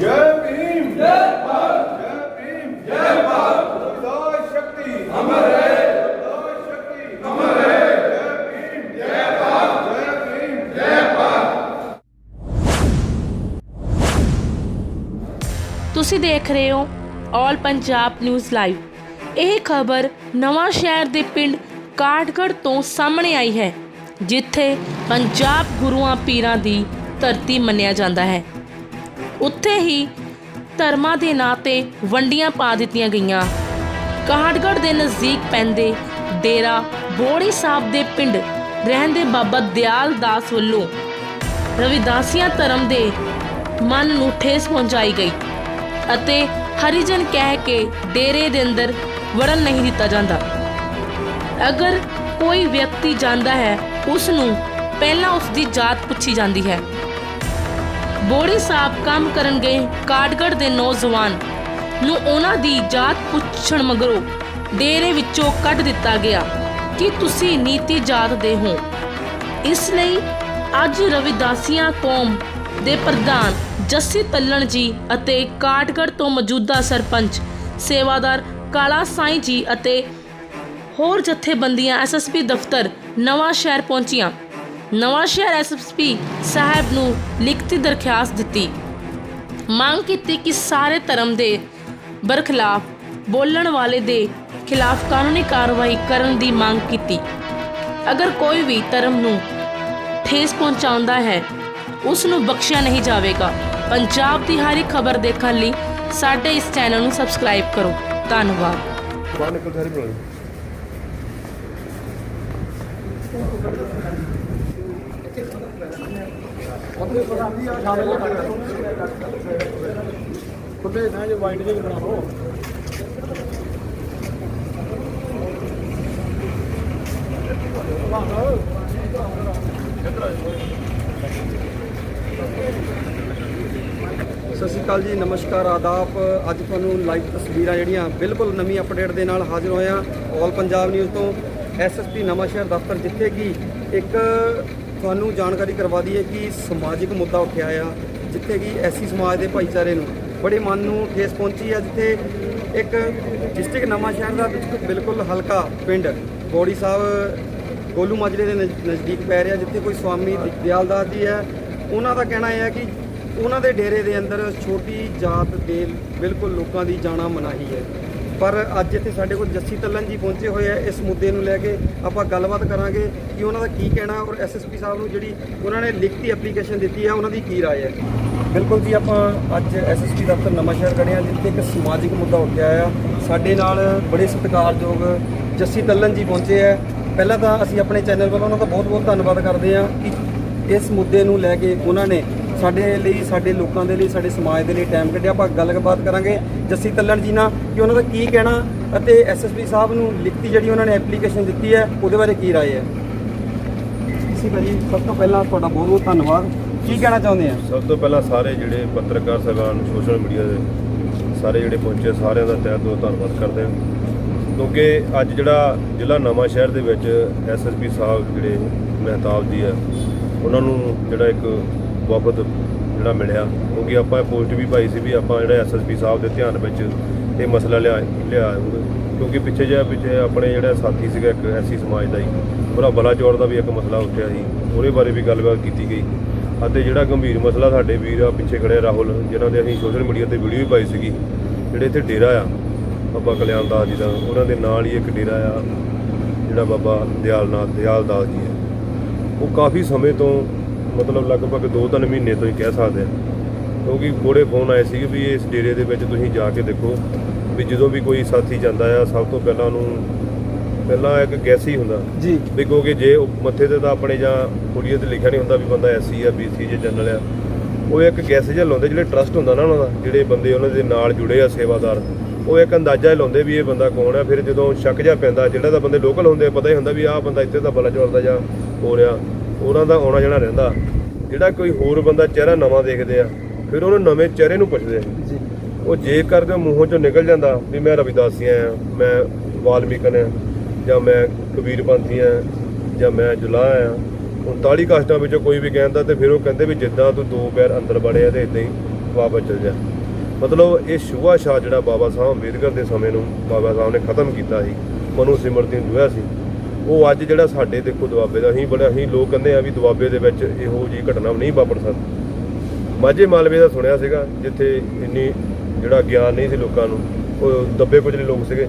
ਜੈ ਭੀਮ। ਜੈ ਭਾਰਤ। ਜੈ ਭੀਮ। ਜੈ ਭਾਰਤ। ਰਵਿਦਾਸ ਸ਼ਕਤੀ। ਅਮਰ ਹੈ। ਰਵਿਦਾਸ ਸ਼ਕਤੀ। ਅਮਰ ਹੈ। ਜੈ ਭੀਮ। ਜੈ ਭਾਰਤ। ਜੈ ਭੀਮ। ਜੈ ਤੁਸੀਂ ਦੇਖ ਰਹੇ ਹੋ ਆਲ ਪੰਜਾਬ ਨਿਊਜ਼ ਲਾਈਵ ਇਹ ਖਬਰ ਨਵਾਂ ਸ਼ਹਿਰ ਦੇ ਪਿੰਡ ਕਾਠਗੜ੍ਹ ਤੋਂ ਸਾਹਮਣੇ ਆਈ ਹੈ, ਜਿੱਥੇ ਪੰਜਾਬ ਗੁਰੂਆਂ ਪੀਰਾਂ ਦੀ ਧਰਤੀ ਮੰਨਿਆ ਜਾਂਦਾ ਹੈ। ਉੱਥੇ ਹੀ ਧਰਮਾਂ ਦੇ ਨਾਂ ਤੇ ਵੰਡੀਆਂ ਪਾ ਦਿੱਤੀਆਂ ਗਈਆਂ। ਕਾਠਗੜ੍ਹ ਦੇ ਨਜ਼ਦੀਕ ਪੈਂਦੇ ਡੇਰਾ ਬੋੜੀ ਸਾਹਿਬ ਦੇ ਪਿੰਡ ਰਹਿੰਦੇ ਬਾਬਾ ਦਿਆਲ ਦਾਸ ਵੱਲੋਂ ਰਵਿਦਾਸੀਆਂ ਧਰਮ ਦੇ ਮਨ ਨੂੰ ਠੇਸ ਪਹੁੰਚਾਈ ਗਈ ਅਤੇ ਹਰੀਜਨ ਕਹਿ ਕੇ ਡੇਰੇ ਦੇ ਅੰਦਰ ਵੜਨ ਨਹੀਂ ਦਿੱਤਾ ਜਾਂਦਾ। ਅਗਰ ਕੋਈ ਵਿਅਕਤੀ ਜਾਂਦਾ ਹੈ ਉਸ ਨੂੰ ਪਹਿਲਾਂ ਉਸ ਦੀ ਜਾਤ ਪੁੱਛੀ ਜਾਂਦੀ ਹੈ। ਬੋੜੀ ਸਾਹਿਬ ਕੰਮ ਕਰਨ ਗਏ ਕਾਠਗੜ੍ਹ ਦੇ ਨੌਜਵਾਨ ਨੂੰ ਉਹਨਾਂ ਦੀ ਜਾਤ ਪੁੱਛਣ ਮਗਰੋਂ ਡੇਰੇ ਵਿੱਚੋਂ ਕੱਢ ਦਿੱਤਾ ਗਿਆ। ਕਿ ਤੁਸੀਂ ਨੀਤੀ ਜਾਤ ਦੇ ਹੋ? ਇਸ ਲਈ ਅੱਜ ਰਵਿਦਾਸੀਆਂ ਕੌਮ ਦੇ ਪ੍ਰਧਾਨ ਜੱਸੀ ਤੱਲਣ ਜੀ ਅਤੇ ਕਾਠਗੜ੍ਹ ਤੋਂ ਮੌਜੂਦਾ ਸਰਪੰਚ, ਸੇਵਾਦਾਰ ਕਾਲਾ ਸਾਈਂ ਜੀ ਅਤੇ ਹੋਰ ਜਥੇਬੰਦੀਆਂ ਐਸਐਸਪੀ ਦਫ਼ਤਰ ਨਵਾਂ ਸ਼ਹਿਰ ਪਹੁੰਚੀਆਂ। ਨਵਾਂ ਸ਼ਹਿਰ ਐਸਐਸਪੀ ਸਾਹਿਬ ਨੂੰ ਲਿਖਤੀ ਦਰਖਾਸਤ ਦਿੱਤੀ। ਮੰਗ ਕੀਤੀ ਕਿ ਸਾਰੇ ਧਰਮ ਦੇ ਬਰਖਲਾਫ ਬੋਲਣ ਵਾਲੇ ਦੇ ਖਿਲਾਫ ਕਾਨੂੰਨੀ ਕਾਰਵਾਈ ਕਰਨ ਦੀ ਮੰਗ ਕੀਤੀ। ਅਗਰ ਕੋਈ ਵੀ ਧਰਮ ਨੂੰ ਠੇਸ ਪਹੁੰਚਾਉਂਦਾ ਹੈ, ਉਸ ਨੂੰ ਬਖਸ਼ਿਆ ਨਹੀਂ ਜਾਵੇਗਾ। ਪੰਜਾਬ ਦੀ ਹਰ ਇੱਕ ਖਬਰ ਦੇਖਣ ਲਈ ਸਾਡੇ ਇਸ ਚੈਨਲ ਨੂੰ ਸਬਸਕ੍ਰਾਈਬ ਕਰੋ। ਧੰਨਵਾਦ। ਬਾਹਰ ਨਿਕਲ, ਸਾਰੀ ਬਣਾ ਖੁੱਲੇ ਥਾਂ 'ਚ ਵਾਈਟ ਜਿਹੇ ਬਣਾ ਲਓ ਸਤਿ ਸ਼੍ਰੀ ਅਕਾਲ ਜੀ, ਨਮਸਕਾਰ, ਆਦਾਬ। ਅੱਜ ਤੁਹਾਨੂੰ ਲਾਈਵ ਤਸਵੀਰਾਂ ਜਿਹੜੀਆਂ ਬਿਲਕੁਲ ਨਵੀਂ ਅਪਡੇਟ ਦੇ ਨਾਲ ਹਾਜ਼ਰ ਹੋਇਆ ਹਾਂ। ਆਲ ਪੰਜਾਬ ਨਿਊਜ਼ ਤੋਂ ਐਸਐਸਪੀ ਨਵਾਂਸ਼ਹਿਰ ਦਫ਼ਤਰ ਜਿੱਥੇ ਕਿ ਇੱਕ ਤੁਹਾਨੂੰ ਜਾਣਕਾਰੀ ਕਰਵਾ ਦਈਏ ਕਿ ਸਮਾਜਿਕ ਮੁੱਦਾ ਉੱਠਿਆ ਆ, ਜਿੱਥੇ ਕਿ ਐਸੀ ਸਮਾਜ ਦੇ ਭਾਈਚਾਰੇ ਨੂੰ ਬੜੇ ਮਨ ਨੂੰ ਠੇਸ ਪਹੁੰਚੀ ਆ, ਜਿੱਥੇ ਇੱਕ ਡਿਸਟ੍ਰਿਕਟ ਨਵਾਂਸ਼ਹਿਰ ਦਾ ਬਿਲਕੁਲ ਹਲਕਾ ਪਿੰਡ ਬੋੜੀ ਸਾਹਿਬ ਗੋਲੂ ਮਾਜਰੇ ਦੇ ਨਜ਼ਦੀਕ ਪੈ ਰਿਹਾ, ਜਿੱਥੇ ਕੋਈ ਸਵਾਮੀ ਦਿਆਲਦਾਸ ਜੀ ਹੈ ਉਹਨਾਂ ਦਾ ਕਹਿਣਾ ਇਹ ਹੈ ਕਿ ਉਹਨਾਂ ਦੇ ਡੇਰੇ ਦੇ ਅੰਦਰ ਛੋਟੀ ਜਾਤ ਦੇ ਬਿਲਕੁਲ ਲੋਕਾਂ ਦੀ ਜਾਣਾ ਮਨਾਹੀ ਹੈ। ਪਰ ਅੱਜ ਇੱਥੇ ਸਾਡੇ ਕੋਲ ਜੱਸੀ ਤੱਲਨ ਜੀ ਪਹੁੰਚੇ ਹੋਏ ਆ ਇਸ ਮੁੱਦੇ ਨੂੰ ਲੈ ਕੇ। ਆਪਾਂ ਗੱਲਬਾਤ ਕਰਾਂਗੇ ਕਿ ਉਹਨਾਂ ਦਾ ਕੀ ਕਹਿਣਾ ਔਰ ਐਸਐਸਪੀ ਸਾਹਿਬ ਨੂੰ ਜਿਹੜੀ ਉਹਨਾਂ ਨੇ ਲਿਖਤੀ ਐਪਲੀਕੇਸ਼ਨ ਦਿੱਤੀ ਹੈ ਉਹਨਾਂ ਦੀ ਕੀ ਰਾਏ ਹੈ? ਬਿਲਕੁਲ ਜੀ, ਆਪਾਂ ਅੱਜ ਐਸਐਸਪੀ ਦਫ਼ਤਰ ਨਵਾਂਸ਼ਹਿਰ ਖੜੇ ਹਾਂ, ਜਿੱਥੇ ਇੱਕ ਸਮਾਜਿਕ ਮੁੱਦਾ ਉੱਠਿਆ ਆ ਸਾਡੇ ਨਾਲ ਬੜੇ ਸਤਿਕਾਰਯੋਗ ਜੱਸੀ ਤੱਲਨ ਜੀ ਪਹੁੰਚੇ ਆ। ਪਹਿਲਾਂ ਤਾਂ ਅਸੀਂ ਆਪਣੇ ਚੈਨਲ ਵੱਲੋਂ ਉਹਨਾਂ ਦਾ ਬਹੁਤ-ਬਹੁਤ ਧੰਨਵਾਦ ਕਰਦੇ ਹਾਂ ਕਿ ਇਸ ਮੁੱਦੇ ਨੂੰ ਲੈ ਕੇ ਉਹਨਾਂ ਨੇ ਸਾਡੇ ਲਈ, ਸਾਡੇ ਲੋਕਾਂ ਦੇ ਲਈ, ਸਾਡੇ ਸਮਾਜ ਦੇ ਲਈ ਟਾਈਮ ਕੱਢਿਆ। ਆਪਾਂ ਗੱਲਬਾਤ ਕਰਾਂਗੇ ਜੱਸੀ ਤੱਲਣ ਜੀ ਨਾਲ ਕਿ ਉਹਨਾਂ ਦਾ ਕੀ ਕਹਿਣਾ ਅਤੇ ਐਸਐਸਪੀ ਸਾਹਿਬ ਨੂੰ ਲਿਖਤੀ ਜਿਹੜੀ ਉਹਨਾਂ ਨੇ ਐਪਲੀਕੇਸ਼ਨ ਦਿੱਤੀ ਹੈ, ਉਹਦੇ ਬਾਰੇ ਕੀ ਰਾਏ ਹੈ? ਜੀ ਭਾਜੀ, ਸਭ ਤੋਂ ਪਹਿਲਾਂ ਤੁਹਾਡਾ ਬਹੁਤ ਬਹੁਤ ਧੰਨਵਾਦ। ਕੀ ਕਹਿਣਾ ਚਾਹੁੰਦੇ ਆ? ਸਭ ਤੋਂ ਪਹਿਲਾਂ ਸਾਰੇ ਜਿਹੜੇ ਪੱਤਰਕਾਰ ਸਾਹਿਬਾਨ ਸੋਸ਼ਲ ਮੀਡੀਆ ਦੇ ਸਾਰੇ ਜਿਹੜੇ ਪਹੁੰਚੇ, ਸਾਰਿਆਂ ਦਾ ਤਹਿ ਦਿਲੋਂ ਧੰਨਵਾਦ ਕਰਦੇ ਹਾਂ। ਕਿਉਂਕਿ ਅੱਜ ਜਿਹੜਾ ਜ਼ਿਲ੍ਹਾ ਨਵਾਂ ਸ਼ਹਿਰ ਦੇ ਵਿੱਚ ਐਸਐਸਪੀ ਸਾਹਿਬ ਜਿਹੜੇ ਮਹਿਤਾਬ ਜੀ ਆ, ਉਹਨਾਂ ਨੂੰ ਜਿਹੜਾ ਇੱਕ ਵਫਦ ਜਿਹੜਾ ਮਿਲਿਆ, ਕਿਉਂਕਿ ਆਪਾਂ ਇਹ ਪੋਸਟ ਵੀ ਪਾਈ ਸੀ ਵੀ ਆਪਾਂ ਜਿਹੜਾ ਐਸਐਸਪੀ ਸਾਹਿਬ ਦੇ ਧਿਆਨ ਵਿੱਚ ਇਹ ਮਸਲਾ ਲਿਆ ਲਿਆ ਕਿਉਂਕਿ ਪਿੱਛੇ ਜਿਹਾ, ਪਿੱਛੇ ਆਪਣੇ ਜਿਹੜਾ ਸਾਥੀ ਸੀਗਾ ਇੱਕ ਐਸੀ ਸਮਾਜ ਦਾ ਹੀ ਉਹਦਾ ਬਲਾਚੌਰ ਦਾ ਵੀ ਇੱਕ ਮਸਲਾ ਉੱਠਿਆ ਸੀ। ਉਹਦੇ ਬਾਰੇ ਵੀ ਗੱਲਬਾਤ ਕੀਤੀ ਗਈ। ਅਤੇ ਜਿਹੜਾ ਗੰਭੀਰ ਮਸਲਾ ਸਾਡੇ ਵੀਰ ਆ, ਪਿੱਛੇ ਖੜੇ ਰਾਹੁਲ, ਜਿਨ੍ਹਾਂ ਦੇ ਅਸੀਂ ਸੋਸ਼ਲ ਮੀਡੀਆ ਤੇ ਵੀਡੀਓ ਵੀ ਪਾਈ ਸੀਗੀ, ਜਿਹੜੇ ਇੱਥੇ ਡੇਰਾ ਆ, ਬਾਬਾ ਕਲਿਆਣ ਦਾਸ ਜੀ ਦਾ। ਉਹਨਾਂ ਦੇ ਨਾਲ ਹੀ ਇੱਕ ਡੇਰਾ ਆ, ਜਿਹੜਾ ਬਾਬਾ ਦਿਆਲਨਾਥ ਦਿਆਲ ਦਾਸ ਜੀ ਹੈ। ਉਹ ਕਾਫੀ ਸਮੇਂ ਤੋਂ ਮਤਲਬ ਲਗਭਗ 2-3 ਮਹੀਨੇ ਤੋਂ ਹੀ ਕਹਿ ਸਕਦੇ ਆ ਕਿਉਂਕਿ ਕੋੜੇ ਫੋਨ ਆਏ ਸੀਗੇ ਵੀ ਇਸ ਡੇਰੇ ਦੇ ਵਿੱਚ ਤੁਸੀਂ ਜਾ ਕੇ ਦੇਖੋ ਵੀ ਜਦੋਂ ਵੀ ਕੋਈ ਸਾਥੀ ਜਾਂਦਾ ਆ ਸਭ ਤੋਂ ਪਹਿਲਾਂ ਉਹਨੂੰ ਪਹਿਲਾਂ ਇੱਕ ਗੈਸ ਹੀ ਹੁੰਦਾ। ਜੀ। ਵੀ ਕਿਉਂਕਿ ਜੇ ਮੱਥੇ ਤੇ ਤਾਂ ਆਪਣੇ ਜਾਂ ਕੁੜੀਏ ਤੇ ਲਿਖਿਆ ਨਹੀਂ ਹੁੰਦਾ ਵੀ ਬੰਦਾ ਐਸਸੀ ਆ ਬੀਸੀ ਜੇ ਜਨਰਲ ਆ। ਉਹ ਇੱਕ ਗੈਸ ਜਿਹਾ ਲਾਉਂਦੇ ਜਿਹੜੇ ਟਰਸਟ ਹੁੰਦਾ ਨਾ ਉਹਨਾਂ ਦਾ ਜਿਹੜੇ ਬੰਦੇ ਉਹਨਾਂ ਦੇ ਨਾਲ ਜੁੜੇ ਆ ਸੇਵਾਦਾਰ ਉਹ ਇੱਕ ਅੰਦਾਜ਼ਾ ਹੀ ਲਾਉਂਦੇ ਵੀ ਇਹ ਬੰਦਾ ਕੌਣ ਆ। ਫਿਰ ਜਦੋਂ ਸ਼ੱਕ ਜਿਹਾ ਪੈਂਦਾ ਜਿਹੜਾ ਤਾਂ ਬੰਦੇ ਲੋਕਲ ਹੁੰਦੇ ਪਤਾ ਹੀ ਹੁੰਦਾ ਵੀ ਆਹ ਬੰਦਾ ਇੱਥੇ ਦਾ ਬਲਾਚੌਰ ਦਾ ਜਾਂ ਹੋ ਰਿਹਾ ਉਹਨਾਂ ਦਾ ਆਉਣਾ ਜਾਣਾ ਰਹਿੰਦਾ। ਜਿਹੜਾ ਕੋਈ ਹੋਰ ਬੰਦਾ ਚਿਹਰਾ ਨਵਾਂ ਦੇਖਦੇ ਆ ਫਿਰ ਉਹਨੂੰ ਨਵੇਂ ਚਿਹਰੇ ਨੂੰ ਪੁੱਛਦੇ ਆ। ਜੀ। ਉਹ ਜੇਕਰ ਦੇ ਮੂੰਹੋਂ ਚੋਂ ਨਿਕਲ ਜਾਂਦਾ ਵੀ ਮੈਂ ਰਵਿਦਾਸੀਆ ਆ ਮੈਂ ਵਾਲਮੀਕਨ ਆ ਜਾਂ ਮੈਂ ਕਬੀਰ ਪੰਥੀ ਆ ਜਾਂ ਮੈਂ ਜੁਲਾ ਆ 39 ਕਾਸਟਾਂ ਵਿੱਚੋਂ ਕੋਈ ਵੀ ਕਹਿੰਦਾ ਤੇ ਫਿਰ ਉਹ ਕਹਿੰਦੇ ਵੀ ਜਿੱਦਾਂ ਤੂੰ ਦੋ ਪੈਰ ਅੰਦਰ ਵੜਿਆ ਤੇ ਇਦਾਂ ਹੀ ਵਾਪਸ ਚਲ ਜਾ। ਮਤਲਬ ਇਹ ਸ਼ੁਭਾ ਸ਼ਾਹ ਜਿਹੜਾ ਬਾਬਾ ਸਾਹਿਬ ਅੰਬੇਦਕਰ ਦੇ ਸਮੇਂ ਨੂੰ ਬਾਬਾ ਸਾਹਿਬ ਨੇ ਖਤਮ ਕੀਤਾ ਸੀ ਮਨੂ ਸਿਮਰਤੀ ਨੂੰ ਜੋਇਆ ਸੀ ਉਹ ਅੱਜ ਜਿਹੜਾ ਸਾਡੇ ਦੇਖੋ ਦੁਆਬੇ ਦਾ ਅਸੀਂ ਬੜਾ ਅਸੀਂ ਲੋਕ ਕਹਿੰਦੇ ਆ ਵੀ ਦੁਆਬੇ ਦੇ ਵਿੱਚ ਇਹੋ ਜਿਹੀ ਘਟਨਾ ਨਹੀਂ ਵਾਪਰ ਸਕਦੀ। ਮਾਝੇ ਮਾਲਵੇ ਦਾ ਸੁਣਿਆ ਸੀਗਾ ਜਿੱਥੇ ਇੰਨੀ ਜਿਹੜਾ ਗਿਆਨ ਨਹੀਂ ਸੀ ਲੋਕਾਂ ਨੂੰ ਉਹ ਦੱਬੇ ਕੁਚਲੇ ਲੋਕ ਸੀਗੇ।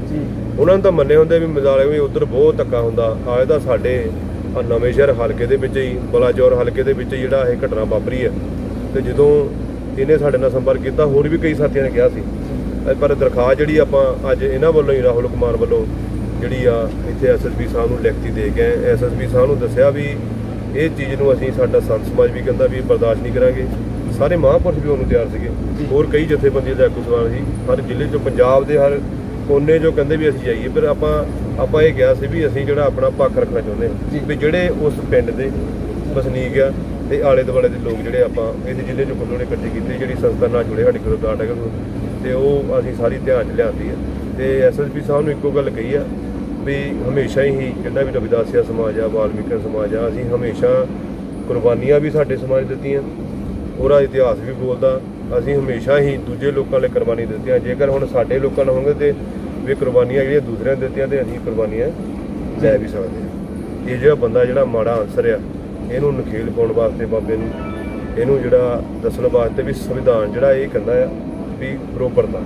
ਉਹਨਾਂ ਨੂੰ ਤਾਂ ਮੰਨੇ ਹੁੰਦੇ ਵੀ ਮਜ਼ਾਲੇ ਵੀ ਉਧਰ ਬਹੁਤ ਧੱਕਾ ਹੁੰਦਾ। ਆਏ ਤਾਂ ਸਾਡੇ ਨਵੇਂ ਸ਼ਹਿਰ ਹਲਕੇ ਦੇ ਵਿੱਚ ਹੀ ਬਲਾਚੌਰ ਹਲਕੇ ਦੇ ਵਿੱਚ ਜਿਹੜਾ ਇਹ ਘਟਨਾ ਵਾਪਰੀ ਹੈ। ਤੇ ਜਦੋਂ ਇਹਨੇ ਸਾਡੇ ਨਾਲ ਸੰਪਰਕ ਕੀਤਾ ਹੋਰ ਵੀ ਕਈ ਸਾਥੀਆਂ ਨੇ ਕਿਹਾ ਸੀ। ਪਰ ਦਰਖਾਸਤ ਜਿਹੜੀ ਆਪਾਂ ਅੱਜ ਇਹਨਾਂ ਵੱਲੋਂ ਹੀ ਰਾਹੁਲ ਕੁਮਾਰ ਵੱਲੋਂ ਜਿਹੜੀ ਆ ਇੱਥੇ ਐਸਐਸਪੀ ਸਾਹਿਬ ਨੂੰ ਲਿਖਤੀ ਦੇ ਕੇ ਐਸਐਸਪੀ ਸਾਹਿਬ ਨੂੰ ਦੱਸਿਆ ਵੀ ਇਹ ਚੀਜ਼ ਨੂੰ ਅਸੀਂ ਸਾਡਾ ਸੰਤ ਸਮਾਜ ਵੀ ਕਹਿੰਦਾ ਵੀ ਬਰਦਾਸ਼ਤ ਨਹੀਂ ਕਰਾਂਗੇ। ਸਾਰੇ ਮਹਾਂਪੁਰਸ਼ ਵੀ ਉਹਨੂੰ ਤਿਆਰ ਸੀਗੇ। ਹੋਰ ਕਈ ਜਥੇਬੰਦੀਆਂ ਦਾ ਆਗੂ ਸਵਾਲ ਸੀ। ਹਰ ਜ਼ਿਲ੍ਹੇ ਚੋਂ ਪੰਜਾਬ ਦੇ ਹਰ ਕੋਨੇ ਜੋ ਕਹਿੰਦੇ ਵੀ ਅਸੀਂ ਜਾਈਏ, ਪਰ ਆਪਾਂ ਆਪਾਂ ਇਹ ਕਿਹਾ ਸੀ ਵੀ ਅਸੀਂ ਜਿਹੜਾ ਆਪਣਾ ਪੱਖ ਰੱਖਣਾ ਚਾਹੁੰਦੇ ਹਾਂ ਵੀ ਜਿਹੜੇ ਉਸ ਪਿੰਡ ਦੇ ਵਸਨੀਕ ਆ ਤੇ ਆਲੇ ਦੁਆਲੇ ਦੇ ਲੋਕ ਜਿਹੜੇ ਆਪਾਂ ਇਸ ਜ਼ਿਲ੍ਹੇ ਚੋਂ ਕੋਲੋਂ ਇਕੱਠੇ ਕੀਤੇ, ਜਿਹੜੀ ਸੰਸਥਾ ਨਾਲ ਜੁੜੇ ਸਾਡੇ ਗੁਰੂ ਦਾਟਾ ਤੇ ਉਹ ਅਸੀਂ ਸਾਰੀ ਧਿਆਨ 'ਚ ਲਿਆਂਦੀ ਆ। ਤੇ ਐਸਐਸਪੀ ਸਾਹਿਬ ਨੂੰ ਇੱਕੋ ਗੱਲ ਕਹੀ ਆ ਵੀ ਹਮੇਸ਼ਾ ਹੀ ਜਿਹੜਾ ਵੀ ਰਵਿਦਾਸਿਆ ਸਮਾਜ ਆ, ਵਾਲਮੀਕੀ ਸਮਾਜ ਆ, ਅਸੀਂ ਹਮੇਸ਼ਾ ਕੁਰਬਾਨੀਆਂ ਵੀ ਸਾਡੇ ਸਮਾਜ ਦਿੱਤੀਆਂ, ਉਹਦਾ ਇਤਿਹਾਸ ਵੀ ਬੋਲਦਾ, ਅਸੀਂ ਹਮੇਸ਼ਾ ਹੀ ਦੂਜੇ ਲੋਕਾਂ ਲਈ ਕੁਰਬਾਨੀ ਦਿੱਤੀਆਂ, ਜੇਕਰ ਹੁਣ ਸਾਡੇ ਲੋਕਾਂ ਨੂੰ ਹੋਣਗੇ ਤੇ ਵੀ ਕੁਰਬਾਨੀਆਂ ਜਿਹੜੀਆਂ ਦੂਸਰਿਆਂ ਨੇ ਦਿੱਤੀਆਂ ਤੇ ਅਸੀਂ ਕੁਰਬਾਨੀਆਂ ਲੈ ਵੀ ਸਕਦੇ ਹਾਂ। ਇਹ ਜਿਹੜਾ ਬੰਦਾ ਜਿਹੜਾ ਮਾੜਾ ਅਨਸਰ ਆ, ਇਹਨੂੰ ਨਖੇਲ ਪਾਉਣ ਵਾਸਤੇ ਬਾਬੇ ਨੂੰ, ਇਹਨੂੰ ਜਿਹੜਾ ਦੱਸਣ ਵਾਸਤੇ ਵੀ ਸੰਵਿਧਾਨ ਜਿਹੜਾ ਇਹ ਕਹਿੰਦਾ ਆ ਵੀ ਬਰੋਬਰਤਾ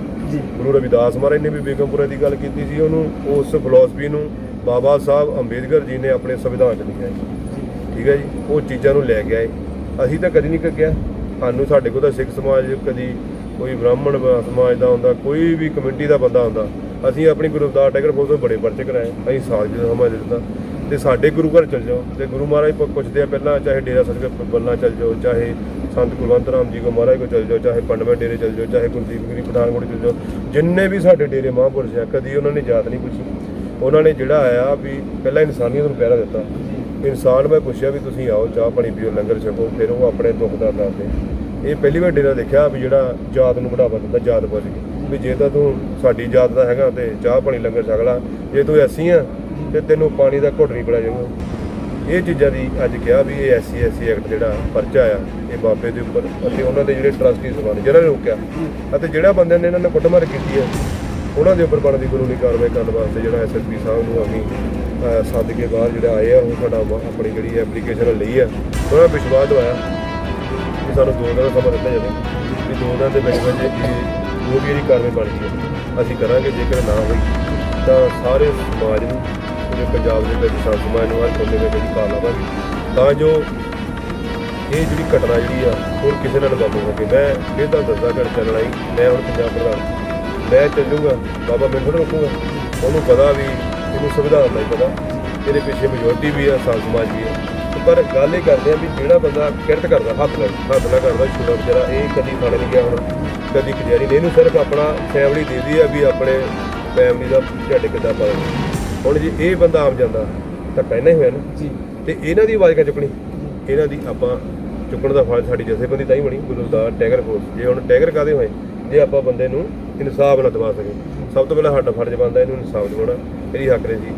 ਗੁਰੂ ਰਵਿਦਾਸ ਮਹਾਰਾਜ ਨੇ ਵੀ ਬੇਗਮਪੁਰਾ ਦੀ ਗੱਲ ਕੀਤੀ ਸੀ ਉਹਨੂੰ ਉਸ ਫਿਲਾਸਫੀ ਨੂੰ ਬਾਬਾ ਸਾਹਿਬ ਅੰਬੇਦਕਰ ਜੀ ਨੇ ਆਪਣੇ ਸੰਵਿਧਾਨ 'ਚ ਲਿਖਿਆ ਜੀ ਠੀਕ ਹੈ ਜੀ? ਉਹ ਚੀਜ਼ਾਂ ਨੂੰ ਲੈ ਕੇ ਆਏ। ਅਸੀਂ ਤਾਂ ਕਦੀ ਨਹੀਂ ਕਿਹਾ ਸਾਨੂੰ ਸਾਡੇ ਕੋਲ ਤਾਂ ਸਿੱਖ ਸਮਾਜ ਕਦੀ ਕੋਈ ਬ੍ਰਾਹਮਣ ਸਮਾਜ ਦਾ ਹੁੰਦਾ ਕੋਈ ਵੀ ਕਮਿਊਨਿਟੀ ਦਾ ਬੰਦਾ ਹੁੰਦਾ ਅਸੀਂ ਆਪਣੀ ਗੁਰੂ ਅਵਤਾਰ ਟੈਗਰ ਫੌਜ ਤੋਂ ਬੜੇ ਪਰਚੇ ਕਰਾਏ। ਅਸੀਂ ਸਾਲ ਦਾ ਸਮਾਂ ਦੇ ਦਿੱਤਾ। ਤੇ ਸਾਡੇ ਗੁਰੂ ਘਰ ਚਲ ਜਾਓ ਤੇ ਗੁਰੂ ਮਹਾਰਾਜ ਪੁ- ਪੁੱਛਦੇ ਆ ਪਹਿਲਾਂ, ਚਾਹੇ ਡੇਰਾ ਸਤਿਗੁਰ ਬੱਲਾ ਚਲ ਜਾਓ, ਚਾਹੇ ਸੰਤ ਕੁਲਵੰਤ ਰਾਮ ਜੀ ਕੋ ਮਹਾਰਾਜ ਕੋ ਚਲ ਜਾਓ, ਚਾਹੇ ਪੰਡਵੇਂ ਡੇਰੇ ਚਲ ਜਾਓ, ਚਾਹੇ ਗੁਰਦੀਪ ਗਿਰੀ ਪਠਾਨਕੋਟ ਚਲ ਜਾਓ, ਜਿੰਨੇ ਵੀ ਸਾਡੇ ਡੇਰੇ ਮਹਾਂਪੁਰਸ਼ ਆ, ਕਦੀ ਉਹਨਾਂ ਨੇ ਜਾਤ ਨਹੀਂ ਪੁੱਛੀ। ਉਹਨਾਂ ਨੇ ਜਿਹੜਾ ਆਇਆ ਵੀ ਪਹਿਲਾਂ ਇਨਸਾਨੀਅਤ ਨੂੰ ਪਹਿਰਾ ਦਿੱਤਾ। ਇਨਸਾਨ ਮੈਂ ਪੁੱਛਿਆ ਵੀ ਤੁਸੀਂ ਆਓ, ਚਾਹ ਪਾਣੀ ਪੀਓ, ਲੰਗਰ ਛਕੋ, ਫਿਰ ਉਹ ਆਪਣੇ ਦੁੱਖ ਦਾ ਦੱਸਦੇ ਇਹ ਪਹਿਲੀ ਵਾਰ ਡੇਰਾ ਦੇਖਿਆ ਵੀ ਜਿਹੜਾ ਜਾਤ ਨੂੰ ਬੜਾਵਾ ਦਿੰਦਾ ਜਾਤ ਪੁੱਛ ਕੇ ਵੀ ਜੇ ਤਾਂ ਤੂੰ ਸਾਡੀ ਜਾਤ ਦਾ ਹੈਗਾ ਤੇ ਚਾਹ ਪਾਣੀ, ਲੰਗਰ ਛਕ ਲਾ। ਜੇ ਤੂੰ ਐਸੀ ਆ ਤੇ ਤੈਨੂੰ ਪਾਣੀ ਦਾ ਘੁੱਟ ਨਹੀਂ ਪਿਲਾ ਜਾਊਗਾ। ਇਹ ਚੀਜ਼ਾਂ ਦੀ ਅੱਜ ਕਿਹਾ ਵੀ ਇਹ ਐਸਸੀ ਐਸਸੀ ਐਕਟ ਜਿਹੜਾ ਪਰਚਾ ਆ, ਇਹ ਬਾਬੇ ਦੇ ਉੱਪਰ ਅਤੇ ਉਹਨਾਂ ਦੇ ਜਿਹੜੇ ਟਰਸਟੀ ਸਭਾ ਜਿਹਨਾਂ ਨੇ ਰੋਕਿਆ। ਅਤੇ ਜਿਹੜਾ ਬੰਦਿਆਂ ਨੇ ਇਹਨਾਂ ਨੇ ਕੁੱਟਮਾਰ ਕੀਤੀ ਹੈ, ਉਹਨਾਂ ਦੇ ਉੱਪਰ ਬਣਦੀ ਕਾਨੂੰਨੀ ਕਾਰਵਾਈ ਕਰਨ ਵਾਸਤੇ ਜਿਹੜਾ ਐਸਐਸਪੀ ਸਾਹਿਬ ਨੂੰ ਅਸੀਂ ਸੱਦ ਕੇ ਬਾਹਰ ਜਿਹੜਾ ਆਏ ਆ, ਉਹ ਸਾਡਾ ਆਪਣੀ ਜਿਹੜੀ ਐਪਲੀਕੇਸ਼ਨ ਲਈ ਆ, ਉਹਨਾਂ ਨੂੰ ਵਿਸ਼ਵਾਸ ਦਵਾਇਆ ਕਿ ਸਾਨੂੰ ਦੋ ਦਿਨ ਦਾ ਸਮਾਂ ਦਿੱਤਾ ਜਾਵੇ, ਵੀ ਦੋ ਦਿਨ ਦੇ ਵਿੱਚ ਵਿੱਚ ਜੋ ਵੀ ਇਹਦੀ ਕਾਰਵਾਈ ਬਣਦੀ ਹੈ, ਅਸੀਂ ਕਰਾਂਗੇ, ਜੇਕਰ ਨਾ ਹੋਈ ਤਾਂ ਸਾਰੇ ਸਮਾਜ ਨੂੰ ਪੂਰੇ ਪੰਜਾਬ ਦੇ ਵਿੱਚ ਸੰਤ ਸਮਾਜ ਨੂੰ ਹਰ ਕੋਨੇ ਦੇ ਵਿੱਚ ਪਾ ਲਾਵਾਂਗੇ ਤਾਂ ਜੋ ਇਹ ਜਿਹੜੀ ਘਟਨਾ ਜਿਹੜੀ ਆ, ਹੋਰ ਕਿਸੇ ਨਾਲ ਨਾ ਵਾਪਰ ਸਕੇ। ਮੈਂ ਇਹ ਤਾਂ ਦੱਸਦਾ ਕਰ ਚੱਲਣਾ ਹੀ ਮੈਂ ਹੁਣ ਪੰਜਾਬ ਪ੍ਰਧਾਨ। ਮੈਂ ਚੱਲੂਗਾ, ਬਾਬਾ ਮੈਨੂੰ ਥੋੜ੍ਹਾ ਰੋਕੂਗਾ ਉਹਨੂੰ ਪਤਾ ਵੀ, ਇਹਨੂੰ ਸੰਵਿਧਾਨ ਦਾ ਹੀ ਪਤਾ। ਇਹਦੇ ਪਿੱਛੇ ਮੈਜੋਰਟੀ ਵੀ ਆ ਸੰਤ ਸਮਾਜ ਵੀ ਆ। ਪਰ ਗੱਲ ਇਹ ਕਰਦੇ ਆ ਵੀ ਜਿਹੜਾ ਬੰਦਾ ਕਿਰਤ ਕਰਦਾ, ਹੱਥ ਨਾਲ ਹੱਥ ਨਾਲ ਕਰਦਾ, ਛੋਟਾ ਵਿਚਾਰਾ, ਇਹ ਕਦੀ ਥਾਣੇ ਨਹੀਂ ਗਿਆ ਹੁਣ, ਕਦੀ ਕਚਹਿਰੀ। ਨਹੀਂ ਇਹਨੂੰ ਸਿਰਫ ਆਪਣਾ ਫੈਮਿਲੀ ਦੇਦੀ ਆ ਵੀ ਆਪਣੇ ਫੈਮਿਲੀ ਦਾ ਢਿੱਡ ਕਿੱਦਾਂ ਪਾਲਣਾ। ਹੁਣ ਜੇ ਇਹ ਬੰਦਾ ਆਮ ਜਾਂਦਾ ਤਾਂ ਕਹਿਣਾ ਹੀ ਹੋਇਆ ਨਾ। ਜੀ। ਤੇ ਇਹਨਾਂ ਦੀ ਆਵਾਜ਼ ਕਿਆ ਚੁੱਕਣੀ? ਇਹਨਾਂ ਦੀ ਆਪਾਂ ਚੁੱਕਣ ਦਾ ਫਰਜ਼ ਸਾਡੀ ਜਥੇਬੰਦੀ ਤਾਂ ਹੀ ਬਣੀ ਗੁਰੂ ਦਾ ਟੈਗਰ ਫੋਰਸ ਜੇ ਹੁਣ ਟੈਗਰ ਕਾਦੇ ਹੋਏ? ਜੇ ਆਪਾਂ ਬੰਦੇ ਨੂੰ ਇਨਸਾਫ ਨਾ ਦਵਾ ਸਕੇ ਸਭ ਤੋਂ ਪਹਿਲਾਂ ਸਾਡਾ ਫਰਜ਼ ਬਣਦਾ ਇਹਨੂੰ ਇਨਸਾਫ ਦਿਵਾਉਣਾ ਇਹਦੀ ਹੱਕ ਰੇਜੀ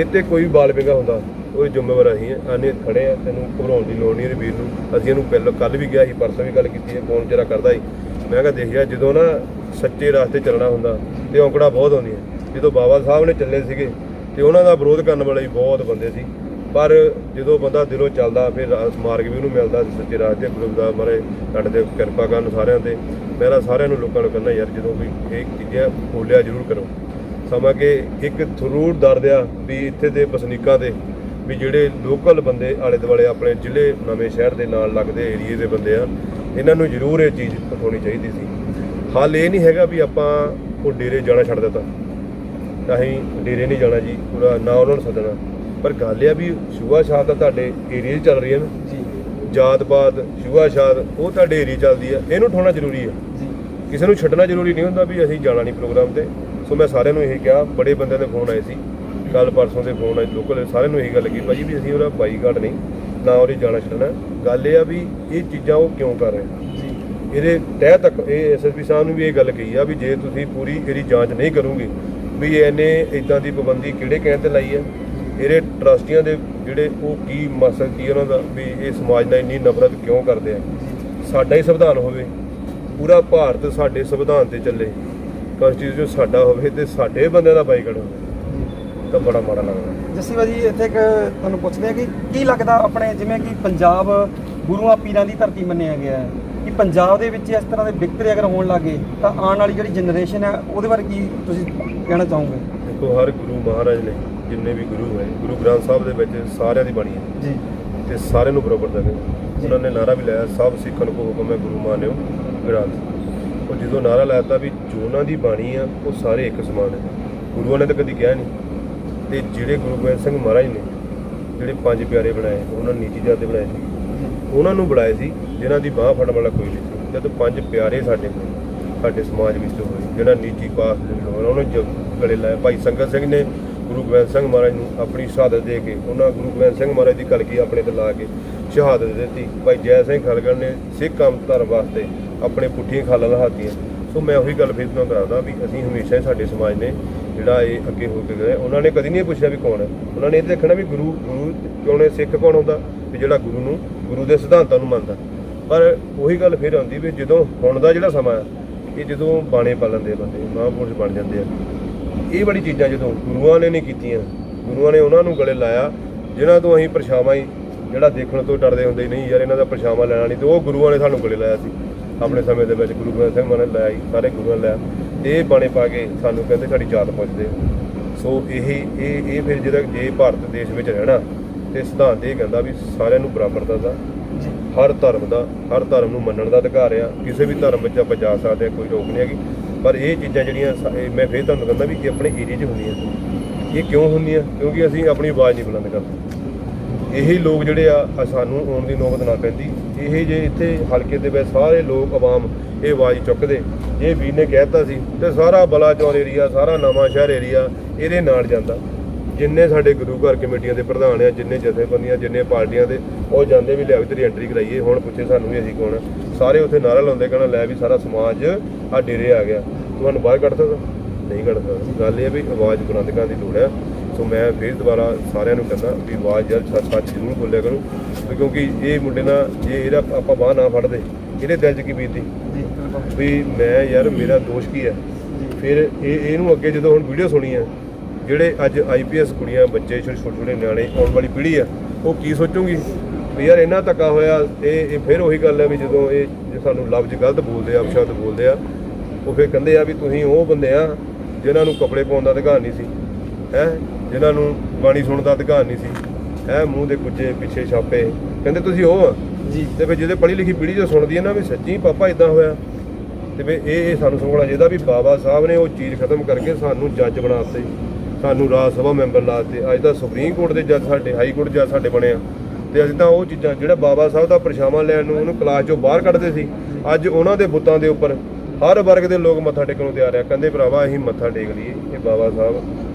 ਇਹ ਤੇ ਕੋਈ ਬਾਲ ਬਿੰਗਾ ਹੁੰਦਾ ਉਹ ਜ਼ਿੰਮੇਵਾਰ ਅਸੀਂ ਆ ਆਨੇ ਖੜੇ ਆ ਤੈਨੂੰ ਘਬਰਾਉਣ ਦੀ ਲੋੜ ਨਹੀਂ ਇਹਦੇ ਵੀਰ ਨੂੰ। ਅਸੀਂ ਇਹਨੂੰ ਪਹਿਲਾਂ ਕੱਲ ਵੀ ਗਿਆ ਸੀ ਪਰਸੋਂ ਵੀ ਗੱਲ ਕੀਤੀ ਹੈ ਫੋਨ ਜਰਾ ਕਰਦਾ ਸੀ। ਮੈਂ ਕਿਹਾ ਦੇਖਿਆ ਜਦੋਂ ਨਾ ਸੱਚੇ ਰਾਸਤੇ ਚੱਲਣਾ ਹੁੰਦਾ ਤੇ ਔਂਕੜਾ ਬਹੁਤ ਆਉਂਦੀਆਂ। ਜਦੋਂ ਬਾਬਾ ਸਾਹਿਬ ਨੇ ਚੱਲੇ ਸੀਗੇ ਤੇ ਉਹਨਾਂ ਦਾ ਵਿਰੋਧ ਕਰਨ ਵਾਲੇ ਬਹੁਤ ਬੰਦੇ ਸੀ। ਪਰ ਜਦੋਂ ਬੰਦਾ ਦਿਲੋਂ ਚੱਲਦਾ, ਫਿਰ ਰਾਸ ਮਾਰਗ ਵੀ ਉਹਨੂੰ ਮਿਲਦਾ ਸੱਚੇ ਰਾਜ ਤੇ ਗੁਰੂ ਦਾ ਮਾਰੇ ਸਾਡੇ ਤੇ ਕਿਰਪਾ ਕਰਨ ਸਾਰਿਆਂ ਤੇ। ਮੇਰਾ ਸਾਰਿਆਂ ਨੂੰ ਲੋਕਾਂ ਨੂੰ ਕਹਿੰਦਾ ਯਾਰ ਜਦੋਂ ਵੀ ਇਹ ਚੀਜ਼ਾਂ ਬੋਲਿਆ ਜ਼ਰੂਰ ਕਰੋ। ਸਮਾਂ ਕਿ ਇੱਕ ਥਰੂਰ ਦਰਦ ਆ ਵੀ ਇੱਥੇ ਦੇ ਵਸਨੀਕਾਂ 'ਤੇ ਵੀ ਜਿਹੜੇ ਲੋਕਲ ਬੰਦੇ ਆਲੇ ਦੁਆਲੇ ਆਪਣੇ ਜ਼ਿਲ੍ਹੇ ਨਵੇਂ ਸ਼ਹਿਰ ਦੇ ਨਾਲ ਲੱਗਦੇ ਏਰੀਏ ਦੇ ਬੰਦੇ ਆ, ਇਹਨਾਂ ਨੂੰ ਜ਼ਰੂਰ ਇਹ ਚੀਜ਼ ਹੋਣੀ ਚਾਹੀਦੀ ਸੀ। ਹਾਲ ਇਹ ਨਹੀਂ ਹੈਗਾ ਵੀ ਆਪਾਂ ਉਹ ਡੇਰੇ ਜਾਣਾ ਛੱਡ ਦਿੱਤਾ। ਤਾਂ ਅਸੀਂ ਡੇਰੇ ਨਹੀਂ ਜਾਣਾ ਜੀ ਪੂਰਾ ਨਾ ਉਹਨਾਂ ਨੂੰ ਸੱਦਣਾ। ਪਰ ਗੱਲ ਇਹ ਆ ਵੀ ਸ਼ੁਭਾ ਸ਼ਾਦ ਤਾਂ ਤੁਹਾਡੇ ਏਰੀਆ 'ਚ ਚੱਲ ਰਹੀ ਹੈ ਨਾ। ਜੀ। ਜਾਤ ਪਾਤ ਸ਼ੁਭਾ ਸ਼ਾਦ ਉਹ ਤੁਹਾਡੇ ਏਰੀਆ ਚੱਲਦੀ ਆ। ਇਹਨੂੰ ਠੋਣਾ ਜ਼ਰੂਰੀ ਆ। ਜੀ। ਕਿਸੇ ਨੂੰ ਛੱਡਣਾ ਜ਼ਰੂਰੀ ਨਹੀਂ ਹੁੰਦਾ ਵੀ ਅਸੀਂ ਜਾਣਾ ਨਹੀਂ ਪ੍ਰੋਗਰਾਮ ਤੇ। ਸੋ ਮੈਂ ਸਾਰਿਆਂ ਨੂੰ ਇਹ ਕਿਹਾ ਬੜੇ ਬੰਦਿਆਂ ਦੇ ਫੋਨ ਆਏ ਸੀ। ਕੱਲ ਪਰਸੋਂ ਦੇ ਫੋਨ ਆਏ ਲੋਕਲ ਸਾਰਿਆਂ ਨੂੰ ਇਹੀ ਗੱਲ ਕੀਤੀ ਭਾਜੀ ਵੀ ਅਸੀਂ ਉਹਦਾ ਬਾਈਕਾਟ ਨਹੀਂ ਨਾ ਉਹਦੀ ਜਾਣਾ ਛੱਡਣਾ। ਗੱਲ ਇਹ ਆ ਵੀ ਇਹ ਚੀਜ਼ਾਂ ਉਹ ਕਿਉਂ ਕਰ ਰਹੇ ਜੀ। ਇਹਦੇ ਤਹਿ ਤੱਕ ਇਹ ਐਸਐਸਪੀ ਸਾਹਿਬ ਨੂੰ ਵੀ ਇਹ ਗੱਲ ਕਹੀ ਆ ਵੀ ਜੇ ਤੁਸੀਂ ਪੂਰੀ ਇਹਦੀ ਜਾਂਚ ਨਹੀਂ ਕਰੋਗੇ ਵੀ ਇਹਨੇ ਇਦਾਂ ਦੀ ਪਾਬੰਦੀ ਕਿਹੜੇ ਕਹਿਣ ਤੇ ਲਾਈ ਹੈ? ਇਹਦੇ ਟਰਸਟੀਆਂ ਦੇ ਜਿਹੜੇ ਉਹ ਕੀ ਮਕਸਦ ਕੀ ਉਹਨਾਂ ਦਾ ਵੀ ਇਹ ਸਮਾਜ ਨਾਲ ਇੰਨੀ ਨਫ਼ਰਤ ਕਿਉਂ ਕਰਦੇ ਆ? ਸਾਡਾ ਹੀ ਸੰਵਿਧਾਨ ਹੋਵੇ, ਪੂਰਾ ਭਾਰਤ ਸਾਡੇ ਸੰਵਿਧਾਨ ਤੇ ਚੱਲੇ ਕਨਸਟੀਟਿਊਸ਼ਨ ਸਾਡਾ ਹੋਵੇ ਤੇ ਸਾਡੇ ਬੰਦਿਆਂ ਦਾ ਬਾਈਕਾਟ ਹੋਵੇ, ਤਾਂ ਬੜਾ ਮਾੜਾ ਲੱਗਦਾ। ਜੱਸੀ ਭਾਜੀ, ਇੱਥੇ ਇੱਕ ਤੁਹਾਨੂੰ ਪੁੱਛਦੇ ਆ ਕਿ ਕੀ ਲੱਗਦਾ ਆਪਣੇ ਜਿਵੇਂ ਕਿ ਪੰਜਾਬ ਗੁਰੂਆਂ ਪੀਰਾਂ ਦੀ ਧਰਤੀ ਮੰਨਿਆ ਗਿਆ ਹੈ? ਕਿ ਪੰਜਾਬ ਦੇ ਵਿੱਚ ਇਸ ਤਰ੍ਹਾਂ ਦੇ ਵਿਕਤਰੇ ਅਗਰ ਹੋਣ ਲੱਗੇ ਤਾਂ ਆਉਣ ਵਾਲੀ ਜਿਹੜੀ ਜਨਰੇਸ਼ਨ ਹੈ ਉਹਦੇ ਬਾਰੇ ਕੀ ਤੁਸੀਂ ਕਹਿਣਾ ਚਾਹੋਗੇ? ਦੇਖੋ ਹਰ ਗੁਰੂ ਮਹਾਰਾਜ ਨੇ ਜਿੰਨੇ ਵੀ ਗੁਰੂ ਹੈ ਗੁਰੂ ਗ੍ਰੰਥ ਸਾਹਿਬ ਦੇ ਵਿੱਚ ਸਾਰਿਆਂ ਦੀ ਬਾਣੀ ਹੈ। ਜੀ। ਤੇ ਸਾਰਿਆਂ ਨੂੰ ਬਰਾਬਰ ਦੇਵੇ ਉਹਨਾਂ ਨੇ ਨਾਰਾ ਵੀ ਲਾਇਆ ਸਭ ਸਿੱਖਣ ਕੋ ਹੁਕਮ ਹੈ ਗੁਰੂ ਮਾਨਿਓ ਗ੍ਰੰਥ ਉਹ ਜਦੋਂ ਨਾਰਾ ਲਾਇਆ ਵੀ ਜੋ ਉਹਨਾਂ ਦੀ ਬਾਣੀ ਆ ਉਹ ਸਾਰੇ ਇੱਕ ਸਮਾਨ ਹੈ। ਗੁਰੂਆਂ ਨੇ ਤਾਂ ਕਦੀ ਕਿਹਾ ਨਹੀਂ। ਤੇ ਜਿਹੜੇ ਗੁਰੂ ਗੋਬਿੰਦ ਸਿੰਘ ਮਹਾਰਾਜ ਨੇ ਜਿਹੜੇ ਪੰਜ ਪਿਆਰੇ ਬਣਾਏ ਉਹਨਾਂ ਨੇ ਨੀਤੀ ਜਾਤ ਦੇ ਬਣਾਏ ਸੀ। ਉਹਨਾਂ ਨੂੰ ਬੁਲਾਏ ਸੀ ਜਿਨ੍ਹਾਂ ਦੀ ਬਾਹ ਫੜਨ ਵਾਲਾ ਕੋਈ ਨਹੀਂ ਸੀ। ਜਦ ਪੰਜ ਪਿਆਰੇ ਸਾਡੇ ਕੋਲ, ਸਾਡੇ ਸਮਾਜ ਵਿੱਚ ਹੋਏ ਜਿਹੜਾ ਨੀਤੀ ਪਾਸ ਉਹਨਾਂ ਨੂੰ ਜ- ਗਲੇ ਲਾਇਆ ਭਾਈ ਸੰਗਤ ਸਿੰਘ ਨੇ ਗੁਰੂ ਗੋਬਿੰਦ ਸਿੰਘ ਮਹਾਰਾਜ ਨੂੰ ਆਪਣੀ ਸ਼ਹਾਦਤ ਦੇ ਕੇ, ਉਹਨਾਂ ਗੁਰੂ ਗੋਬਿੰਦ ਸਿੰਘ ਮਹਾਰਾਜ ਦੀ ਕਲਗੀ ਆਪਣੇ ਤੇ ਲਾ ਕੇ ਸ਼ਹਾਦਤ ਦਿੱਤੀ। ਭਾਈ ਜੈ ਸਿੰਘ ਖਲਗੜ ਨੇ ਸਿੱਖ ਕੰਮ ਧਰਮ ਵਾਸਤੇ ਆਪਣੇ ਪੁੱਠੀਆਂ ਖਾਲਾਂ ਲਹਾਤੀਆਂ। ਸੋ ਮੈਂ ਉਹੀ ਗੱਲ ਫਿਰ ਤੁਹਾਨੂੰ ਦੱਸਦਾ ਵੀ ਅਸੀਂ ਹਮੇਸ਼ਾ ਹੀ ਸਾਡੇ ਸਮਾਜ ਨੇ ਜਿਹੜਾ ਇਹ ਅੱਗੇ ਹੋ ਕੇ ਗਏ। ਉਹਨਾਂ ਨੇ ਕਦੀ ਨਹੀਂ ਪੁੱਛਿਆ ਵੀ ਕੌਣ ਹੈ। ਉਹਨਾਂ ਨੇ ਇਹ ਦੇਖਣਾ ਵੀ ਗੁਰੂ ਗੁਰੂ ਕਿਉਂ ਹੈ ਸਿੱਖ ਕੌਣ ਹੁੰਦਾ? ਵੀ ਜਿਹੜਾ ਗੁਰੂ ਨੂੰ, ਗੁਰੂ ਦੇ ਸਿਧਾਂਤਾਂ ਨੂੰ ਮੰਨਦਾ। ਪਰ ਉਹੀ ਗੱਲ ਫਿਰ ਆਉਂਦੀ ਵੀ ਜਦੋਂ ਹੁਣ ਦਾ ਜਿਹੜਾ ਸਮਾਂ ਹੈ ਇਹ ਜਦੋਂ ਬਾਣੇ ਪਾ ਲੈਂਦੇ ਆ ਬੰਦੇ ਮਹਾਂਪੁਰਸ਼ ਬਣ ਜਾਂਦੇ ਆ। ਇਹ ਬੜੀ ਚੀਜ਼ਾਂ ਜਦੋਂ ਗੁਰੂਆਂ ਨੇ ਨਹੀਂ ਕੀਤੀਆਂ ਗੁਰੂਆਂ ਨੇ ਉਹਨਾਂ ਨੂੰ ਗਲੇ ਲਾਇਆ ਜਿਨ੍ਹਾਂ ਤੋਂ ਅਸੀਂ ਪਰਛਾਵਾਂ ਹੀ ਜਿਹੜਾ ਦੇਖਣ ਤੋਂ ਡਰਦੇ ਹੁੰਦੇ ਨਹੀਂ ਯਾਰ ਇਹਨਾਂ ਦਾ ਪਰਛਾਵਾਂ ਲੈਣਾ ਨਹੀਂ ਤੇ ਉਹ ਗੁਰੂਆਂ ਨੇ ਸਾਨੂੰ ਗਲੇ ਲਾਇਆ ਸੀ। ਆਪਣੇ ਸਮੇਂ ਦੇ ਵਿੱਚ ਗੁਰੂ ਗ੍ਰੰਥ ਸਾਹਿਬ ਨੇ ਲਾਇਆ ਸੀ, ਸਾਰੇ ਗੁਰੂਆਂ ਨੇ ਲਾਇਆ। ਤੇ ਇਹ ਬਾਣੇ ਪਾ ਕੇ ਸਾਨੂੰ ਕਹਿੰਦੇ ਸਾਡੀ ਜਾਤ ਪੁੱਛਦੇ ਸੋ ਇਹ ਇਹ ਇਹ ਫਿਰ ਜਿਹੜਾ ਜੇ ਭਾਰਤ ਦੇਸ਼ ਵਿੱਚ ਰਹਿਣਾ ਤੇ ਸਿਧਾਂਤ ਇਹ ਕਹਿੰਦਾ ਵੀ ਸਾਰਿਆਂ ਨੂੰ ਬਰਾਬਰਤਾ ਦਾ ਹਰ ਧਰਮ ਦਾ, ਹਰ ਧਰਮ ਨੂੰ ਮੰਨਣ ਦਾ ਅਧਿਕਾਰ ਆ। ਕਿਸੇ ਵੀ ਧਰਮ ਵਿੱਚ ਆਪਾਂ ਜਾ ਸਕਦੇ ਆ, ਕੋਈ ਰੋਕ ਨਹੀਂ ਹੈਗੀ। ਪਰ ਇਹ ਚੀਜ਼ਾਂ ਜਿਹੜੀਆਂ ਸਾ- ਇਹ ਮੈਂ ਫੇਰ ਤੁਹਾਨੂੰ ਕਹਿੰਦਾ ਵੀ ਇਹ ਆਪਣੇ ਏਰੀਆ 'ਚ ਹੁੰਦੀਆਂ। ਇਹ ਕਿਉਂ ਹੁੰਦੀਆਂ? ਕਿਉਂਕਿ ਅਸੀਂ ਆਪਣੀ ਆਵਾਜ਼ ਨਹੀਂ ਬੁਲੰਦ ਕਰਦੇ। ਇਹੀ ਲੋਕ ਜਿਹੜੇ ਆ ਆ ਸਾਨੂੰ ਆਉਣ ਦੀ ਨੌਬਤ ਨਾ ਪੈਂਦੀ। ਇਹ ਜੇ ਇੱਥੇ ਹਲਕੇ ਦੇ ਵਿੱਚ ਸਾਰੇ ਲੋਕ ਆਵਾਮ ਇਹ ਆਵਾਜ਼ ਚੁੱਕਦੇ। ਇਹ ਵੀਰ ਨੇ ਕਹਿਤਾ ਸੀ, ਤੇ ਸਾਰਾ ਬਲਾਚੌਰ ਏਰੀਆ ਸਾਰਾ ਨਵਾਂ ਸ਼ਹਿਰ ਏਰੀਆ ਇਹਦੇ ਨਾਲ ਜਾਂਦਾ। ਜਿੰਨੇ ਸਾਡੇ ਗੁਰੂ ਘਰ ਕਮੇਟੀਆਂ ਦੇ ਪ੍ਰਧਾਨ ਆ ਜਿੰਨੇ ਜਥੇਬੰਦੀਆਂ ਜਿੰਨੇ ਪਾਰਟੀਆਂ ਦੇ ਉਹ ਜਾਂਦੇ ਵੀ ਲਿਆਓ ਤੇਰੀ ਐਂਟਰੀ ਕਰਾਈਏ ਹੁਣ ਪੁੱਛੇ ਸਾਨੂੰ ਵੀ ਅਸੀਂ ਕੌਣ ਸਾਰੇ ਉੱਥੇ ਨਾਰਾ ਲਾਉਂਦੇ ਕਹਿੰਦਾ ਲੈ ਵੀ ਸਾਰਾ ਸਮਾਜ ਆ ਡੇਰੇ ਆ ਗਿਆ। ਤੁਹਾਨੂੰ ਬਾਹਰ ਕੱਢ ਸਕਦਾ? ਨਹੀਂ ਕੱਢ ਸਕਦਾ। ਗੱਲ ਇਹ ਵੀ ਆਵਾਜ਼ ਬੁਲੰਦ ਕਰਨ ਦੀ ਲੋੜ ਹੈ ਸੋ ਮੈਂ ਫਿਰ ਦੁਬਾਰਾ ਸਾਰਿਆਂ ਨੂੰ ਕਹਿੰਦਾ ਵੀ ਆਵਾਜ਼ ਯਾਰ ਸੱਚ ਜ਼ਰੂਰ ਬੋਲਿਆ ਕਰੋ। ਵੀ ਕਿਉਂਕਿ ਇਹ ਮੁੰਡੇ ਨਾਲ ਜੇ ਇਹਦਾ ਆਪਾਂ ਬਾਹ ਨਾ ਫੜਦੇ ਇਹਦੇ ਦਿਲ 'ਚ ਕੀ ਬਿਲਕੁਲ। ਵੀ ਮੈਂ ਯਾਰ ਮੇਰਾ ਦੋਸ਼ ਕੀ ਹੈ? ਫਿਰ ਇਹ ਇਹਨੂੰ ਅੱਗੇ ਜਦੋਂ ਹੁਣ ਵੀਡੀਓ ਸੁਣੀ ਆ ਜਿਹੜੇ ਅੱਜ ਆਈਪੀਐਸ ਕੁੜੀਆਂ ਬੱਚੇ ਛੋਟੇ ਛੋਟੇ ਨਿਆਣੇ ਆਉਣ ਵਾਲੀ ਪੀੜ੍ਹੀ ਆ ਉਹ ਕੀ ਸੋਚੂਗੀ? ਵੀ ਯਾਰ ਇਹਨਾਂ ਧੱਕਾ ਹੋਇਆ ਇਹ ਇਹ ਫਿਰ ਉਹੀ ਗੱਲ ਹੈ ਵੀ ਜਦੋਂ ਇਹ ਜੇ ਸਾਨੂੰ ਲਫ਼ਜ਼ ਗਲਤ ਬੋਲਦੇ ਆ ਅਪਸ਼ਬਦ ਬੋਲਦੇ ਆ ਉਹ ਫਿਰ ਕਹਿੰਦੇ ਆ ਵੀ ਤੁਸੀਂ ਉਹ ਬੰਦੇ ਆ ਜਿਨ੍ਹਾਂ ਨੂੰ ਕੱਪੜੇ ਪਾਉਣ ਦਾ ਅਧਿਕਾਰ ਨਹੀਂ ਸੀ ਹੈ? ਜਿਨ੍ਹਾਂ ਨੂੰ ਬਾਣੀ ਸੁਣਨ ਦਾ ਅਧਿਕਾਰ ਨਹੀਂ ਸੀ ਹੈ? ਮੂੰਹ ਦੇ ਕੁੱਜੇ ਪਿੱਛੇ ਛਾਪੇ। ਕਹਿੰਦੇ ਤੁਸੀਂ ਉਹ ਆ? ਜੀ। ਤੇ ਫਿਰ ਜਿਹਦੇ ਪੜ੍ਹੀ ਲਿਖੀ ਪੀੜ੍ਹੀ ਜੋ ਸੁਣਦੀ ਹੈ ਨਾ ਵੀ ਸੱਚੀ ਪਾਪਾ ਇਦਾਂ ਹੋਇਆ। ਤੇ ਵੀ ਇਹ ਇਹ ਸਾਨੂੰ ਸਮਝਣਾ ਚਾਹੀਦਾ ਵੀ ਬਾਬਾ ਸਾਹਿਬ ਨੇ ਉਹ ਚੀਜ਼ ਖਤਮ ਕਰਕੇ ਸਾਨੂੰ ਜੱਜ ਬਣਾ ਦਿੱਤੇ। ਸਾਨੂੰ ਰਾਜ ਸਭਾ ਮੈਂਬਰ ਲਾ ਦਿੱਤੇ। ਅੱਜ ਤਾਂ ਸੁਪਰੀਮ ਕੋਰਟ ਦੇ ਜੱਜ ਸਾਡੇ, ਹਾਈ ਕੋਰਟ ਜੱਜ ਸਾਡੇ ਬਣੇ ਆ। ਤੇ ਅਸੀਂ ਤਾਂ ਉਹ ਚੀਜ਼ਾਂ, ਜਿਹੜਾ ਬਾਬਾ ਸਾਹਿਬ ਦਾ ਪਰਛਾਵਾਂ ਲੈਣ ਨੂੰ, ਉਹਨੂੰ ਕਲਾਸ ਚੋਂ ਬਾਹਰ ਕੱਢਦੇ ਸੀ। ਅੱਜ ਉਹਨਾਂ ਦੇ ਬੁੱਤਾਂ ਦੇ ਉੱਪਰ ਹਰ ਵਰਗ ਦੇ ਲੋਕ ਮੱਥਾ ਟੇਕਣ ਨੂੰ ਤਿਆਰ ਆ। ਕਹਿੰਦੇ ਭਰਾਵਾ, ਅਸੀਂ ਮੱਥਾ ਟੇਕ ਲਈਏ ਇਹ ਬਾਬਾ ਸਾਹਿਬ।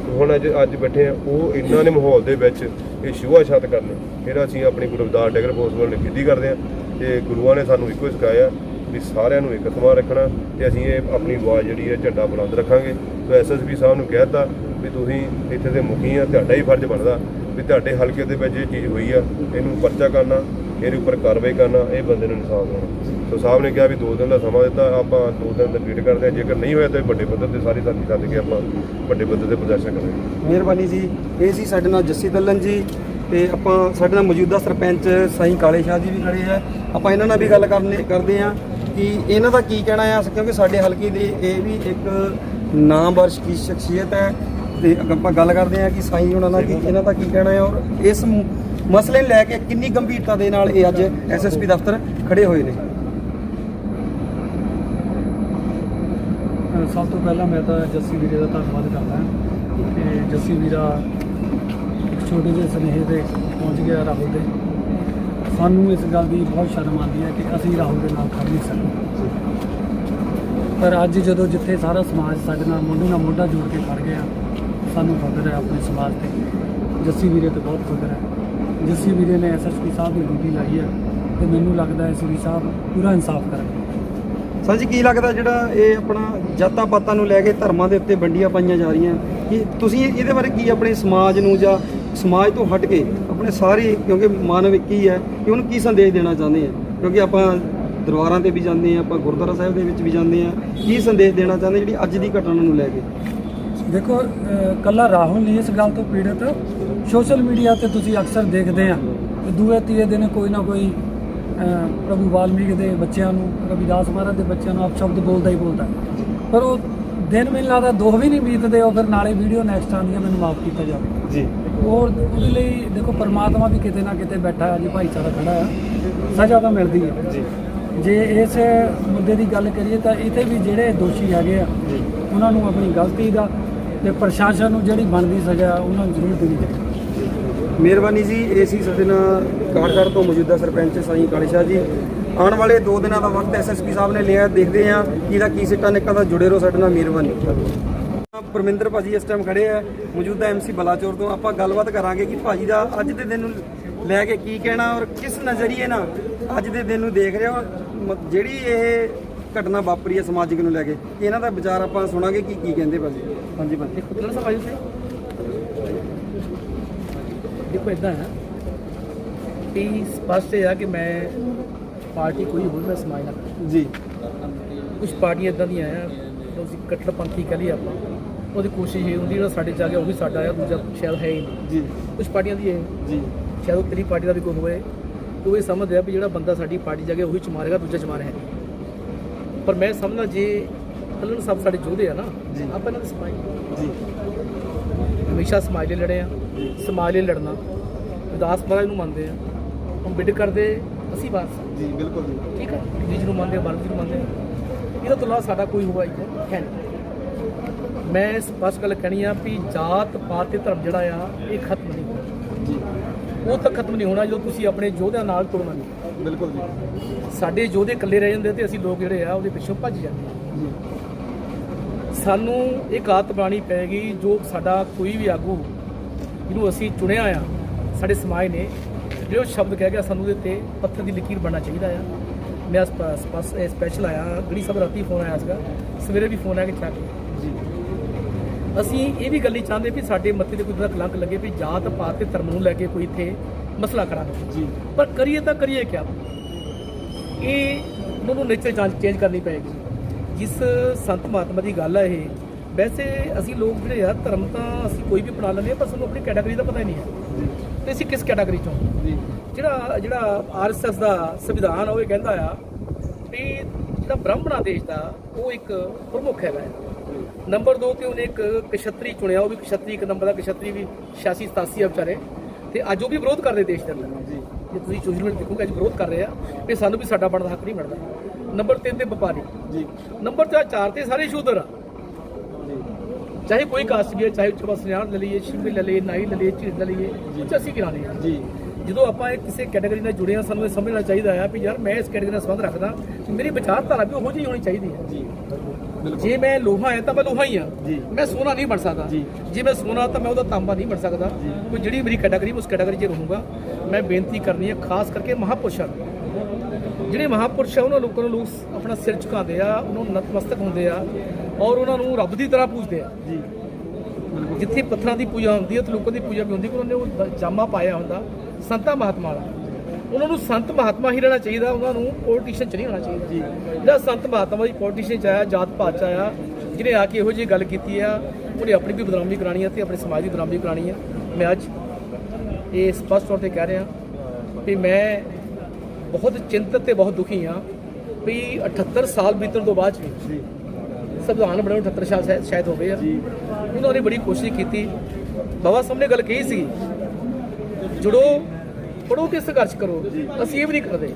ਹੁਣ ਅੱਜ ਅੱਜ ਬੈਠੇ ਆ, ਉਹ ਇਹਨਾਂ ਨੇ ਮਾਹੌਲ ਦੇ ਵਿੱਚ ਇਹ ਸ਼ੂਆ ਛੱਤ ਕਰਨੇ। ਫਿਰ ਅਸੀਂ ਆਪਣੀ ਗੁਰਦਾਰ ਟੈਗਰ ਫੋਰਸ ਵੱਲ ਨਿਖੇਧੀ ਕਰਦੇ ਆ ਤੇ ਗੁਰੂਆਂ ਨੇ ਸਾਨੂੰ ਇੱਕੋ ਹੀ ਸਿਖਾਇਆ ਵੀ ਸਾਰਿਆਂ ਨੂੰ ਇੱਕ ਸਮਾਨ ਰੱਖਣਾ ਤੇ ਅਸੀਂ ਇਹ ਆਪਣੀ ਆਵਾਜ਼ ਜਿਹੜੀ ਹੈ ਝੰਡਾ ਬੁਲੰਦ ਰੱਖਾਂਗੇ। ਤੇ ਐਸਐਸਪੀ ਸਾਹਿਬ ਨੂੰ ਕਹਿਤਾ ਵੀ ਤੁਸੀਂ ਇੱਥੇ ਦੇ ਮੁਖੀ ਆ, ਤੁਹਾਡਾ ਹੀ ਫਰਜ਼ ਬਣਦਾ ਵੀ ਤੁਹਾਡੇ ਹਲਕੇ ਦੇ ਵਿੱਚ ਇਹ ਚੀਜ਼ ਹੋਈ ਆ, ਇਹਨੂੰ ਪਰਚਾ ਕਰਨਾ, ਇਹਦੇ ਉੱਪਰ ਕਾਰਵਾਈ ਕਰਨਾ, ਇਹ ਬੰਦੇ ਨੂੰ ਇਨਸਾਫ ਦੇਣਾ ਸੋ ਸਾਹਿਬ ਨੇ ਕਿਹਾ ਵੀ 2 ਦਿਨ ਦਾ ਸਮਾਂ ਦਿੱਤਾ, ਆਪਾਂ 2 ਦਿਨ ਦਾ ਵੇਟ ਕਰਦੇ ਆ ਜੇਕਰ ਨਹੀਂ ਹੋਇਆ ਤਾਂ ਵੱਡੇ ਪੱਧਰ ਤੇ ਸਾਰੀ ਸਾਥੀ ਸੱਦ ਕੇ ਆਪਾਂ ਵੱਡੇ ਪੱਧਰ ਤੇ ਪ੍ਰਦਰਸ਼ਨ ਕਰਾਂਗੇ। ਮਿਹਰਬਾਨੀ ਜੀ, ਇਹ ਸੀ ਸਾਡੇ ਨਾਲ ਜੱਸੀ ਦੱਲਨ ਜੀ ਤੇ ਆਪਾਂ ਸਾਡੇ ਨਾਲ ਮੌਜੂਦਾ ਸਰਪੰਚ ਸਾਈਂ ਕਾਲੇ ਸ਼ਾਹ ਜੀ ਵੀ ਖੜੇ ਆ। ਆਪਾਂ ਇਹਨਾਂ ਨਾਲ ਵੀ ਗੱਲ ਕਰਨੇ, ਕਰਦੇ ਆ ਕਿ ਇਹਨਾਂ ਦਾ ਕੀ ਕਹਿਣਾ ਆ, ਕਿਉਂਕਿ ਸਾਡੇ ਹਲਕੇ ਦੇ ਇਹ ਵੀ ਇੱਕ ਨਾਮ ਕੀ ਸ਼ਖਸੀਅਤ ਹੈ ਤੇ ਆਪਾਂ ਗੱਲ ਕਰਦੇ ਹਾਂ ਕਿ ਸਾਈ ਉਹਨਾਂ ਨਾਲ ਕੀ ਇਹਨਾਂ ਦਾ ਕੀ ਕਹਿਣਾ ਹੈ ਔਰ ਇਸ ਮਸਲੇ ਨੂੰ ਲੈ ਕੇ ਕਿੰਨੀ ਗੰਭੀਰਤਾ ਦੇ ਨਾਲ ਇਹ ਅੱਜ ਐਸਐਸਪੀ ਦਫ਼ਤਰ ਖੜੇ ਹੋਏ ਨੇ। ਸਭ ਤੋਂ ਪਹਿਲਾਂ ਮੈਂ ਤਾਂ ਜੱਸੀ ਵੀਰੇ ਦਾ ਧੰਨਵਾਦ ਕਰਦਾ ਹਾਂ ਕਿ ਜੱਸੀ ਵੀਰਾ ਇੱਕ ਛੋਟੇ ਜਿਹੇ ਸੁਨੇਹੇ ਤੇ ਪਹੁੰਚ ਗਿਆ ਰਾਹੁਲ ਦੇ। ਸਾਨੂੰ ਇਸ ਗੱਲ ਦੀ ਬਹੁਤ ਸ਼ਰਮ ਆਉਂਦੀ ਹੈ ਕਿ ਅਸੀਂ ਰਾਹੁਲ ਦੇ ਨਾਲ ਖੜ ਨਹੀਂ ਸਕਦੇ ਪਰ ਅੱਜ ਜਦੋਂ ਜਿੱਥੇ ਸਾਰਾ ਸਮਾਜ ਸਾਡੇ ਨਾਲ ਮੋਢੇ ਨਾਲ ਮੋਢਾ ਜੋੜ ਕੇ ਖੜ ਗਿਆ ਸਾਨੂੰ ਫਖਰ ਹੈ ਆਪਣੇ ਸਮਾਜ ਤੇ। ਜੱਸੀ ਵੀਰੇ ਤੇ ਬਹੁਤ ਫਖਰ ਹੈ। ਜੱਸੀ ਵੀਰੇ ਨੇ ਐਸਐਸਪੀ ਸਾਹਿਬ ਦੀ ਡਿਊਟੀ ਲਾਈ ਹੈ ਤੇ ਮੈਨੂੰ ਲੱਗਦਾ ਹੈ ਐਸਪੀ ਸਾਹਿਬ ਪੂਰਾ ਇਨਸਾਫ ਕਰਨਗੇ। ਸਰ ਜੀ, ਕੀ ਲੱਗਦਾ ਜਿਹੜਾ ਇਹ ਆਪਣਾ ਜਾਤਾਂ ਪਾਤਾਂ ਨੂੰ ਲੈ ਕੇ ਧਰਮਾਂ ਦੇ ਉੱਤੇ ਵੰਡੀਆਂ ਪਾਈਆਂ ਜਾ ਰਹੀਆਂ? ਕਿ ਤੁਸੀਂ ਇਹਦੇ ਬਾਰੇ ਕੀ ਆਪਣੇ ਸਮਾਜ ਨੂੰ ਜਾਂ ਸਮਾਜ ਤੋਂ ਹਟ ਕੇ ਆਪਣੇ ਸਾਰੇ, ਕਿਉਂਕਿ ਮਾਨਵ ਇੱਕ ਹੀ ਹੈ ਕਿ ਉਹਨੂੰ ਕੀ ਸੰਦੇਸ਼ ਦੇਣਾ ਚਾਹੁੰਦੇ ਆ? ਕਿਉਂਕਿ ਆਪਾਂ ਦਰਬਾਰਾਂ ਤੇ ਵੀ ਜਾਂਦੇ ਆ, ਆਪਾਂ ਗੁਰਦੁਆਰਾ ਸਾਹਿਬ ਦੇ ਵਿੱਚ ਵੀ ਜਾਂਦੇ ਆ। ਕੀ ਸੰਦੇਸ਼ ਦੇਣਾ ਚਾਹੁੰਦੇ ਜਿਹੜੀ ਅੱਜ ਦੀ ਘਟਨਾ ਨੂੰ ਲੈ ਕੇ? ਦੇਖੋ ਕੱਲਾ ਰਾਹੁਲ ਨਹੀਂ ਇਸ ਗੱਲ ਤੋਂ ਪੀੜਤ। ਸੋਸ਼ਲ ਮੀਡੀਆ ਤੇ ਤੁਸੀਂ ਅਕਸਰ ਦੇਖਦੇ ਆ ਕਿ ਦੂਏ ਤੀਏ ਦਿਨ ਕੋਈ ਨਾ ਕੋਈ ਪ੍ਰਭੂ ਵਾਲਮੀਕ ਦੇ ਬੱਚਿਆਂ ਨੂੰ ਰਵਿਦਾਸ ਮਹਾਰਾਜ ਦੇ ਬੱਚਿਆਂ ਨੂੰ ਅਪਸ਼ਬਦ ਬੋਲਦਾ ਹੀ ਬੋਲਦਾ ਪਰ ਉਹ ਦਿਨ ਮੈਨੂੰ ਲੱਗਦਾ ਦੋ ਵੀ ਨਹੀਂ ਬੀਤਦੇ ਉਹ ਫਿਰ ਨਾਲੇ ਵੀਡੀਓ ਨੈਕਸਟ ਆਉਂਦੀ ਹੈ ਮੈਨੂੰ ਮਾਫ ਕੀਤਾ ਜਾਵੇ। ਜੀ। ਉਹ ਉਹਦੇ ਲਈ ਦੇਖੋ ਪਰਮਾਤਮਾ ਵੀ ਕਿਤੇ ਨਾ ਕਿਤੇ ਬੈਠਾ ਹੈ ਜੀ ਭਾਈਚਾਰਾ ਖੜਾ ਹੈ। ਸਜ਼ਾ ਤਾਂ ਮਿਲਦੀ ਹੈ। ਜੀ। ਜੇ ਇਸ ਮੁੱਦੇ ਦੀ ਗੱਲ ਕਰੀਏ ਤਾਂ ਇੱਥੇ ਵੀ ਜਿਹੜੇ ਦੋਸ਼ੀ ਹੈਗੇ ਆ ਉਹਨਾਂ ਨੂੰ ਆਪਣੀ ਗਲਤੀ ਦਾ ਤੇ ਪ੍ਰਸ਼ਾਸਨ ਨੂੰ ਜਿਹੜੀ ਬਣਦੀ ਸਜ਼ਾ ਉਹਨਾਂ ਨੂੰ ਜ਼ਰੂਰ ਦੇਣੀ ਚਾਹੀਦੀ। ਮਿਹਰਬਾਨੀ ਜੀ, ਇਹ ਸੀ ਸਾਡੇ ਨਾਲ ਕਾਠਗੜ੍ਹ ਤੋਂ ਮੌਜੂਦਾ ਸਰਪੰਚ ਸਾਈਂ ਕਾਲੀ ਜੀ। ਆਉਣ ਵਾਲੇ 2 ਦਿਨਾਂ ਦਾ ਵਕਤ ਐਸਐਸਪੀ ਸਾਹਿਬ ਨੇ ਲਿਆ, ਦੇਖਦੇ ਹਾਂ ਕਿ ਇਹਦਾ ਕੀ ਸਿੱਟਾ ਨਿਕਲਦਾ। ਜੁੜੇ ਰਹੋ ਸਾਡੇ ਨਾਲ, ਮਿਹਰਬਾਨੀ। ਪਰਮਿੰਦਰ ਭਾਜੀ ਇਸ ਟਾਈਮ ਖੜੇ ਆ, ਮੌਜੂਦਾ ਐਮਸੀ ਬਲਾਚੌਰ ਤੋਂ। ਆਪਾਂ ਗੱਲਬਾਤ ਕਰਾਂਗੇ ਕਿ ਭਾਜੀ ਦਾ ਅੱਜ ਦੇ ਦਿਨ ਨੂੰ ਲੈ ਕੇ ਕੀ ਕਹਿਣਾ ਔਰ ਕਿਸ ਨਜ਼ਰੀਏ ਨਾਲ ਅੱਜ ਦੇ ਦਿਨ ਨੂੰ ਦੇਖ ਰਹੇ ਹੋ? ਮ- ਜਿਹੜੀ ਇਹ ਘਟਨਾ ਵਾਪਰੀ ਹੈ ਸਮਾਜਿਕ ਨੂੰ ਲੈ ਕੇ। ਇਹਨਾਂ ਦਾ ਵਿਚਾਰ ਆਪਾਂ ਸੁਣਾਂਗੇ ਕਿ ਕੀ ਕਹਿੰਦੇ ਭਾਜੀ। ਹਾਂਜੀ ਭਾਜੀ। ਦੇਖੋ ਆਇਓ ਸੇ? ਦੇਖੋ ਇਦਾਂ ਹੈ ਕਿ ਸਪਸ਼ਟ ਹੈ ਕਿ ਮੈਂ ਪਾਰਟੀ ਕੋਈ ਹੋਰ ਮੈਂ ਸਮਾਜ ਨਾ ਜੀ। ਕੁਝ ਪਾਰਟੀਆਂ ਇਦਾਂ ਦੀਆਂ ਆ ਤੁਸੀਂ ਕੱਟੜਪੰਥੀ ਕਹ ਲਈ ਆਪਾਂ। ਉਹਦੀ ਕੋਸ਼ਿਸ਼ ਇਹ ਹੁੰਦੀ ਜਿਹੜਾ ਸਾਡੇ ਚ ਆ ਗਿਆ ਉਹ ਵੀ ਸਾਡਾ ਆ ਦੂਜਾ ਸ਼ਾਇਦ ਹੈ ਹੀ ਨਹੀਂ। ਜੀ। ਕੁਝ ਪਾਰਟੀਆਂ ਦੀ ਇਹ। ਜੀ। ਸ਼ਾਇਦ ਉਹ ਤੇਰੀ ਪਾਰਟੀ ਦਾ ਵੀ ਕੋਈ ਹੋਵੇ ਤੇ ਉਹ ਇਹ ਸਮਝਦੇ ਆ ਵੀ ਜਿਹੜਾ ਬੰਦਾ ਸਾਡੀ ਪਾਰਟੀ ਜਾ ਕੇ ਉਹੀ ਚ ਮਾਰੇਗਾ ਦੂਜਾ ਚ ਮਾਰੇ ਹੈ ਪਰ ਮੈਂ ਸਮਝਦਾ ਜੇ ਕੱਲ੍ਹ ਸਭ ਸਾਡੇ ਯੋਧੇ ਆ ਨਾ ਜੀ। ਆਪਾਂ ਇਹਨਾਂ ਦੇ ਸਮਾਜ ਜੀ। ਹਮੇਸ਼ਾ ਸਮਾਜ ਲਈ ਲੜੇ ਆ ਸਮਾਜ ਲਈ ਲੜਨਾ। ਉਦਾਸ ਮਹਾਰਾਜ ਨੂੰ ਮੰਨਦੇ ਆ। ਹੁਣ ਬਿਡ ਕਰਦੇ ਅਸੀਂ ਬਾਤ ਜੀ ਬਿਲਕੁਲ ਜੀ। ਠੀਕ ਹੈ? ਬੀਜ ਨੂੰ ਮੰਨਦੇ ਆ ਬਾਲਦ ਨੂੰ ਮੰਨਦੇ ਆ। ਇਹਦਾ ਤੋਂ ਇਲਾਵਾ ਸਾਡਾ ਕੋਈ ਹੋਇਆ ਹੈ ਨਹੀਂ। ਮੈਂ ਸਪਸ਼ਟ ਗੱਲ ਕਹਿਣੀ ਆ ਵੀ ਜਾਤ ਪਾਤ ਤੇ ਧਰਮ ਜਿਹੜਾ ਆ ਇਹ ਖਤਮ ਨਹੀਂ ਹੋਣਾ। ਜੀ। ਉਹ ਤਾਂ ਖਤਮ ਨਹੀਂ ਹੋਣਾ ਜਦੋਂ ਤੁਸੀਂ ਆਪਣੇ ਯੋਧਿਆਂ ਨਾਲ ਤੁਰਨਾ ਨਹੀਂ। ਬਿਲਕੁਲ ਜੀ। ਸਾਡੇ ਯੋਧੇ ਇਕੱਲੇ ਰਹਿ ਜਾਂਦੇ ਤੇ ਅਸੀਂ ਲੋਕ ਜਿਹੜੇ ਆ ਉਹਦੇ ਪਿੱਛੋਂ ਭੱਜ ਜਾਂਦੇ ਆ। ਸਾਨੂੰ ਇੱਕ ਆਦਤ ਬਣਾਉਣੀ ਪਏਗੀ ਜੋ ਸਾਡਾ ਕੋਈ ਵੀ ਆਗੂ ਜਿਹਨੂੰ ਅਸੀਂ ਚੁਣਿਆ ਆ ਸਾਡੇ ਸਮਾਜ ਨੇ ਜਿਹੜੇ ਉਹ ਸ਼ਬਦ ਕਹਿ ਗਿਆ ਸਾਨੂੰ ਉਹਦੇ ਤੇ ਪੱਥਰ ਦੀ ਲਕੀਰ ਬਣਨਾ ਚਾਹੀਦਾ ਆ। ਮੈਂ ਸਪੈਸ਼ਲ ਆਇਆ ਗੜੀ ਸਭ ਰਾਤੀ ਫੋਨ ਆਇਆ ਸੀਗਾ ਸਵੇਰੇ ਵੀ ਫੋਨ ਆਇਆ ਕਿ ਚੱਕ ਜੀ। ਅਸੀਂ ਇਹ ਵੀ ਗੱਲ ਨਹੀਂ ਚਾਹੁੰਦੇ ਵੀ ਸਾਡੇ ਮੱਥੇ ਤੇ ਕੋਈ ਦਾ ਕਲੰਕ ਲੱਗੇ ਵੀ ਜਾਤ ਪਾਤ ਤੇ ਧਰਮ ਨੂੰ ਲੈ ਕੇ ਕੋਈ ਇੱਥੇ ਮਸਲਾ ਖੜਾ ਹੋਵੇ ਜੀ ਪਰ ਕਰੀਏ ਤਾਂ ਕਰੀਏ ਕਿਆ? ਇਹ ਨੂੰ ਨੇਚਰ ਚੇਂਜ ਕਰਨੀ ਪਏਗੀ। ਜਿਸ ਸੰਤ ਮਹਾਤਮਾ ਦੀ ਗੱਲ ਹੈ ਇਹ, ਵੈਸੇ ਅਸੀਂ ਲੋਕ ਜਿਹੜੇ ਆ, ਧਰਮ ਤਾਂ ਅਸੀਂ ਕੋਈ ਵੀ ਬਣਾ ਲੈਂਦੇ ਆ ਪਰ ਸਾਨੂੰ ਆਪਣੀ ਕੈਟਾਗਰੀ ਦਾ ਪਤਾ ਹੀ ਨਹੀਂ ਹੈ। ਤੇ ਅਸੀਂ ਕਿਸ ਕੈਟਾਗਰੀ ਚੋਂ? ਜੀ ਜਿਹੜਾ ਜਿਹੜਾ ਆਰਐਸਐਸ ਦਾ ਸੰਵਿਧਾਨ ਆ, ਉਹ ਇਹ ਕਹਿੰਦਾ ਆ ਵੀ ਜਿਹੜਾ ਬ੍ਰਾਹਮਣਾ ਦੇਸ਼ ਦਾ, ਉਹ ਇੱਕ ਪ੍ਰਮੁੱਖ ਹੈਗਾ ਨੰਬਰ 2 ਤੇ ਉਹਨੇ ਇੱਕ ਕਸ਼ਤਰੀ ਚੁਣਿਆ, ਉਹ ਵੀ ਕਸ਼ਤਰੀ, ਇੱਕ ਨੰਬਰ ਦਾ ਕਸ਼ਤਰੀ ਵੀ 86 87 ਆ ਵਿਚਾਰੇ। ਤੇ ਅੱਜ ਉਹ ਵੀ ਵਿਰੋਧ ਕਰਦੇ ਦੇਸ਼ ਦੇ ਅੰਦਰ। ਜੀ। ਜੇ ਤੁਸੀਂ ਸੋਸ਼ਲ ਮੀਡੀਆ ਦੇਖੋਗੇ ਅੱਜ ਵਿਰੋਧ ਕਰ ਰਹੇ ਆ। ਵੀ ਸਾਨੂੰ ਵੀ ਸਾਡਾ ਬਣਦਾ ਹੱਕ ਨਹੀਂ ਮਿਲਦਾ ਨੰਬਰ 3 ਤੇ ਵਪਾਰੀ। ਜੀ। ਨੰਬਰ 4 ਤੇ ਸਾਰੇ ਸ਼ੂਦਰ ਆ। ਚਾਹੇ ਕੋਈ ਕਾਸਟ ਵੀ ਹੈ ਚਾਹੇ ਉੱਚ ਬਸਨਿਆਣ ਲੈ ਲਈਏ ਸ਼ਿਵੀ ਲੈ ਲਈਏ ਨਾਈ ਲੈ ਲਈਏ ਝੀਲ ਲੈ ਲਈਏ ਕੁਛ ਅਸੀਂ ਕਿਹਾ ਨਹੀਂ ਜੀ। ਜਦੋਂ ਆਪਾਂ ਇਹ ਕਿਸੇ ਕੈਟਾਗਰੀ ਨਾਲ ਜੁੜੇ ਹਾਂ ਸਾਨੂੰ ਇਹ ਸਮਝਣਾ ਚਾਹੀਦਾ ਹੈ ਵੀ ਯਾਰ ਮੈਂ ਇਸ ਕੈਟਾਗਰੀ ਨਾਲ ਸੰਬੰਧ ਰੱਖਦਾ। ਮੇਰੀ ਵਿਚਾਰਧਾਰਾ ਵੀ ਉਹੋ ਜਿਹੀ ਹੋਣੀ ਚਾਹੀਦੀ ਹੈ। ਜੀ। ਜੇ ਮੈਂ ਲੋਹਾ ਹਾਂ ਤਾਂ ਮੈਂ ਲੋਹਾ ਹੀ ਹਾਂ ਜੀ। ਮੈਂ ਸੋਨਾ ਨਹੀਂ ਬਣ ਸਕਦਾ। ਜੀ। ਮੈਂ ਸੋਨਾ ਤਾਂ ਮੈਂ ਉਹਦਾ ਤਾਂਬਾ ਨਹੀਂ ਬਣ ਸਕਦਾ। ਕੋਈ ਜਿਹੜੀ ਮੇਰੀ ਕੈਟਾਗਰੀ ਉਸ ਕੈਟਾਗਰੀ 'ਚ ਰਹੂੰਗਾ। ਮੈਂ ਬੇਨਤੀ ਕਰਨੀ ਹੈ ਖਾਸ ਕਰਕੇ ਮਹਾਪੁਰਸ਼ਾਂ ਨੂੰ। ਜਿਹੜੇ ਮਹਾਪੁਰਸ਼ ਆ ਉਹਨਾਂ ਲੋਕਾਂ ਨੂੰ ਲੋਕ ਆਪਣਾ ਸਿਰ ਝੁਕਾਉਂਦੇ ਆ ਉਹਨਾਂ ਨੂੰ ਨਤਮਸਤਕ ਹੁੰਦੇ ਆ ਔਰ ਉਹਨਾਂ ਨੂੰ ਰੱਬ ਦੀ ਤਰ੍ਹਾਂ ਪੂਜਦੇ ਆ। ਜਿੱਥੇ ਪੱਥਰਾਂ ਦੀ ਪੂਜਾ ਹੁੰਦੀ ਹੈ ਤੇ ਲੋਕਾਂ ਦੀ ਪੂਜਾ ਵੀ ਹੁੰਦੀ ਪਰ ਉਹਨੇ ਉਹ ਦ- ਜਾਮਾ ਪਾਇਆ ਹੁੰਦਾ। ਸੰਤਾਂ ਮਹਾਤਮਾ ਵਾਲਾ। ਉਹਨਾਂ ਨੂੰ ਸੰਤ ਮਹਾਤਮਾ ਹੀ ਰਹਿਣਾ ਚਾਹੀਦਾ ਉਹਨਾਂ ਨੂੰ ਪੋਲੀਟੀਸ਼ੀਅਨ ਚ ਨਹੀਂ ਹੋਣਾ ਚਾਹੀਦਾ। ਜੀ। ਜਿਹੜਾ ਸੰਤ ਮਹਾਤਮਾ ਦੀ ਪੋਲੀਟੀਸ਼ੀਅਨ ਚ ਆਇਆ ਜਾਤ ਪਾਤ ਚ ਆਇਆ ਜਿਹਨੇ ਆ ਕੇ ਇਹੋ ਜਿਹੀ ਗੱਲ ਕੀਤੀ ਆ ਉਹਨੇ ਆਪਣੀ ਵੀ ਬਦਨਾਮੀ ਕਰਾਣੀ ਆ ਤੇ ਆਪਣੇ ਸਮਾਜ ਦੀ ਬਦਨਾਮੀ ਕਰਾਣੀ ਆ। ਮੈਂ ਅੱਜ ਇਹ ਸਪਸ਼ਟ ਤੌਰ ਤੇ ਕਹਿ ਰਿਹਾ ਵੀ ਮੈਂ ਬਹੁਤ ਚਿੰਤਤ ਤੇ ਬਹੁਤ ਦੁਖੀ ਆ ਵੀ 78 ਸਾਲ ਬੀਤਣ ਤੋਂ ਬਾਅਦ ਵੀ ਜੀ। ਸੰਵਿਧਾਨ ਬਣਾਉਣ 78 ਸਾਲ ਸ਼ਾਇਦ- ਸ਼ਾਇਦ ਹੋ ਗਏ ਆ। ਉਹਨਾਂ ਨੇ ਬੜੀ ਕੋਸ਼ਿਸ਼ ਕੀਤੀ। ਬਾਬਾ ਸਾਹਿਬ ਨੇ ਗੱਲ ਕਹੀ ਸੀ ਜੁੜੋ ਪੜੋ ਤੇ ਸੰਘਰਸ਼ ਕਰੋ। ਅਸੀਂ ਇਹ ਵੀ ਨਹੀਂ ਕਰਦੇ।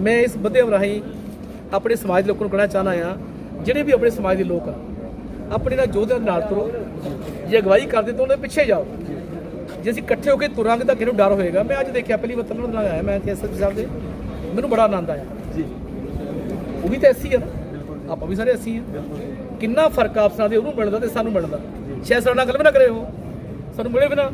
ਮੈਂ ਇਸ ਮਾਧਿਅਮ ਰਾਹੀਂ ਆਪਣੇ ਸਮਾਜ ਦੇ ਲੋਕਾਂ ਨੂੰ ਕਹਿਣਾ ਚਾਹਨਾ ਆ ਜਿਹੜੇ ਵੀ ਆਪਣੇ ਸਮਾਜ ਦੇ ਲੋਕ ਆ ਆਪਣੇ ਨਾਲ ਯੋਧਿਆਂ ਦੇ ਨਾਲ ਤੁਰੋ। ਜੇ ਅਗਵਾਈ ਕਰਦੇ ਤਾਂ ਉਹਨਾਂ ਦੇ ਪਿੱਛੇ ਜਾਓ। ਜੇ ਅਸੀਂ ਇਕੱਠੇ ਹੋ ਕੇ ਤੁਰਾਂਗੇ ਤਾਂ ਕਿਹਨੂੰ ਡਰ ਹੋਏਗਾ। ਮੈਂ ਅੱਜ ਦੇਖਿਆ ਪਹਿਲੀ ਵਾਰ ਤਲਣ ਨਾਲ ਆਇਆ ਮੈਂ ਇੱਥੇ ਐਸਐਸ ਸਾਹਿਬ ਦੇ। ਮੈਨੂੰ ਬੜਾ ਆਨੰਦ ਆਇਆ। ਜੀ। ਉਹ ਵੀ ਤਾਂ ਐਸੀ ਆ ਨਾ। ਆਪਾਂ ਵੀ ਸਾਰੇ ਐਸੀ ਆ। ਕਿੰਨਾ ਫ਼ਰਕ ਆਪਸਾਂ ਦੇ ਉਹਨੂੰ ਮਿਲਦਾ ਤੇ ਸਾਨੂੰ ਮਿਲਦਾ। ਸ਼ਾਇਦ ਸਾਡੇ ਗੱਲ ਵੀ ਨਾ ਕਰੇ ਉਹ ਸਾਨੂੰ ਮਿਲੇ ਬਿਨਾ।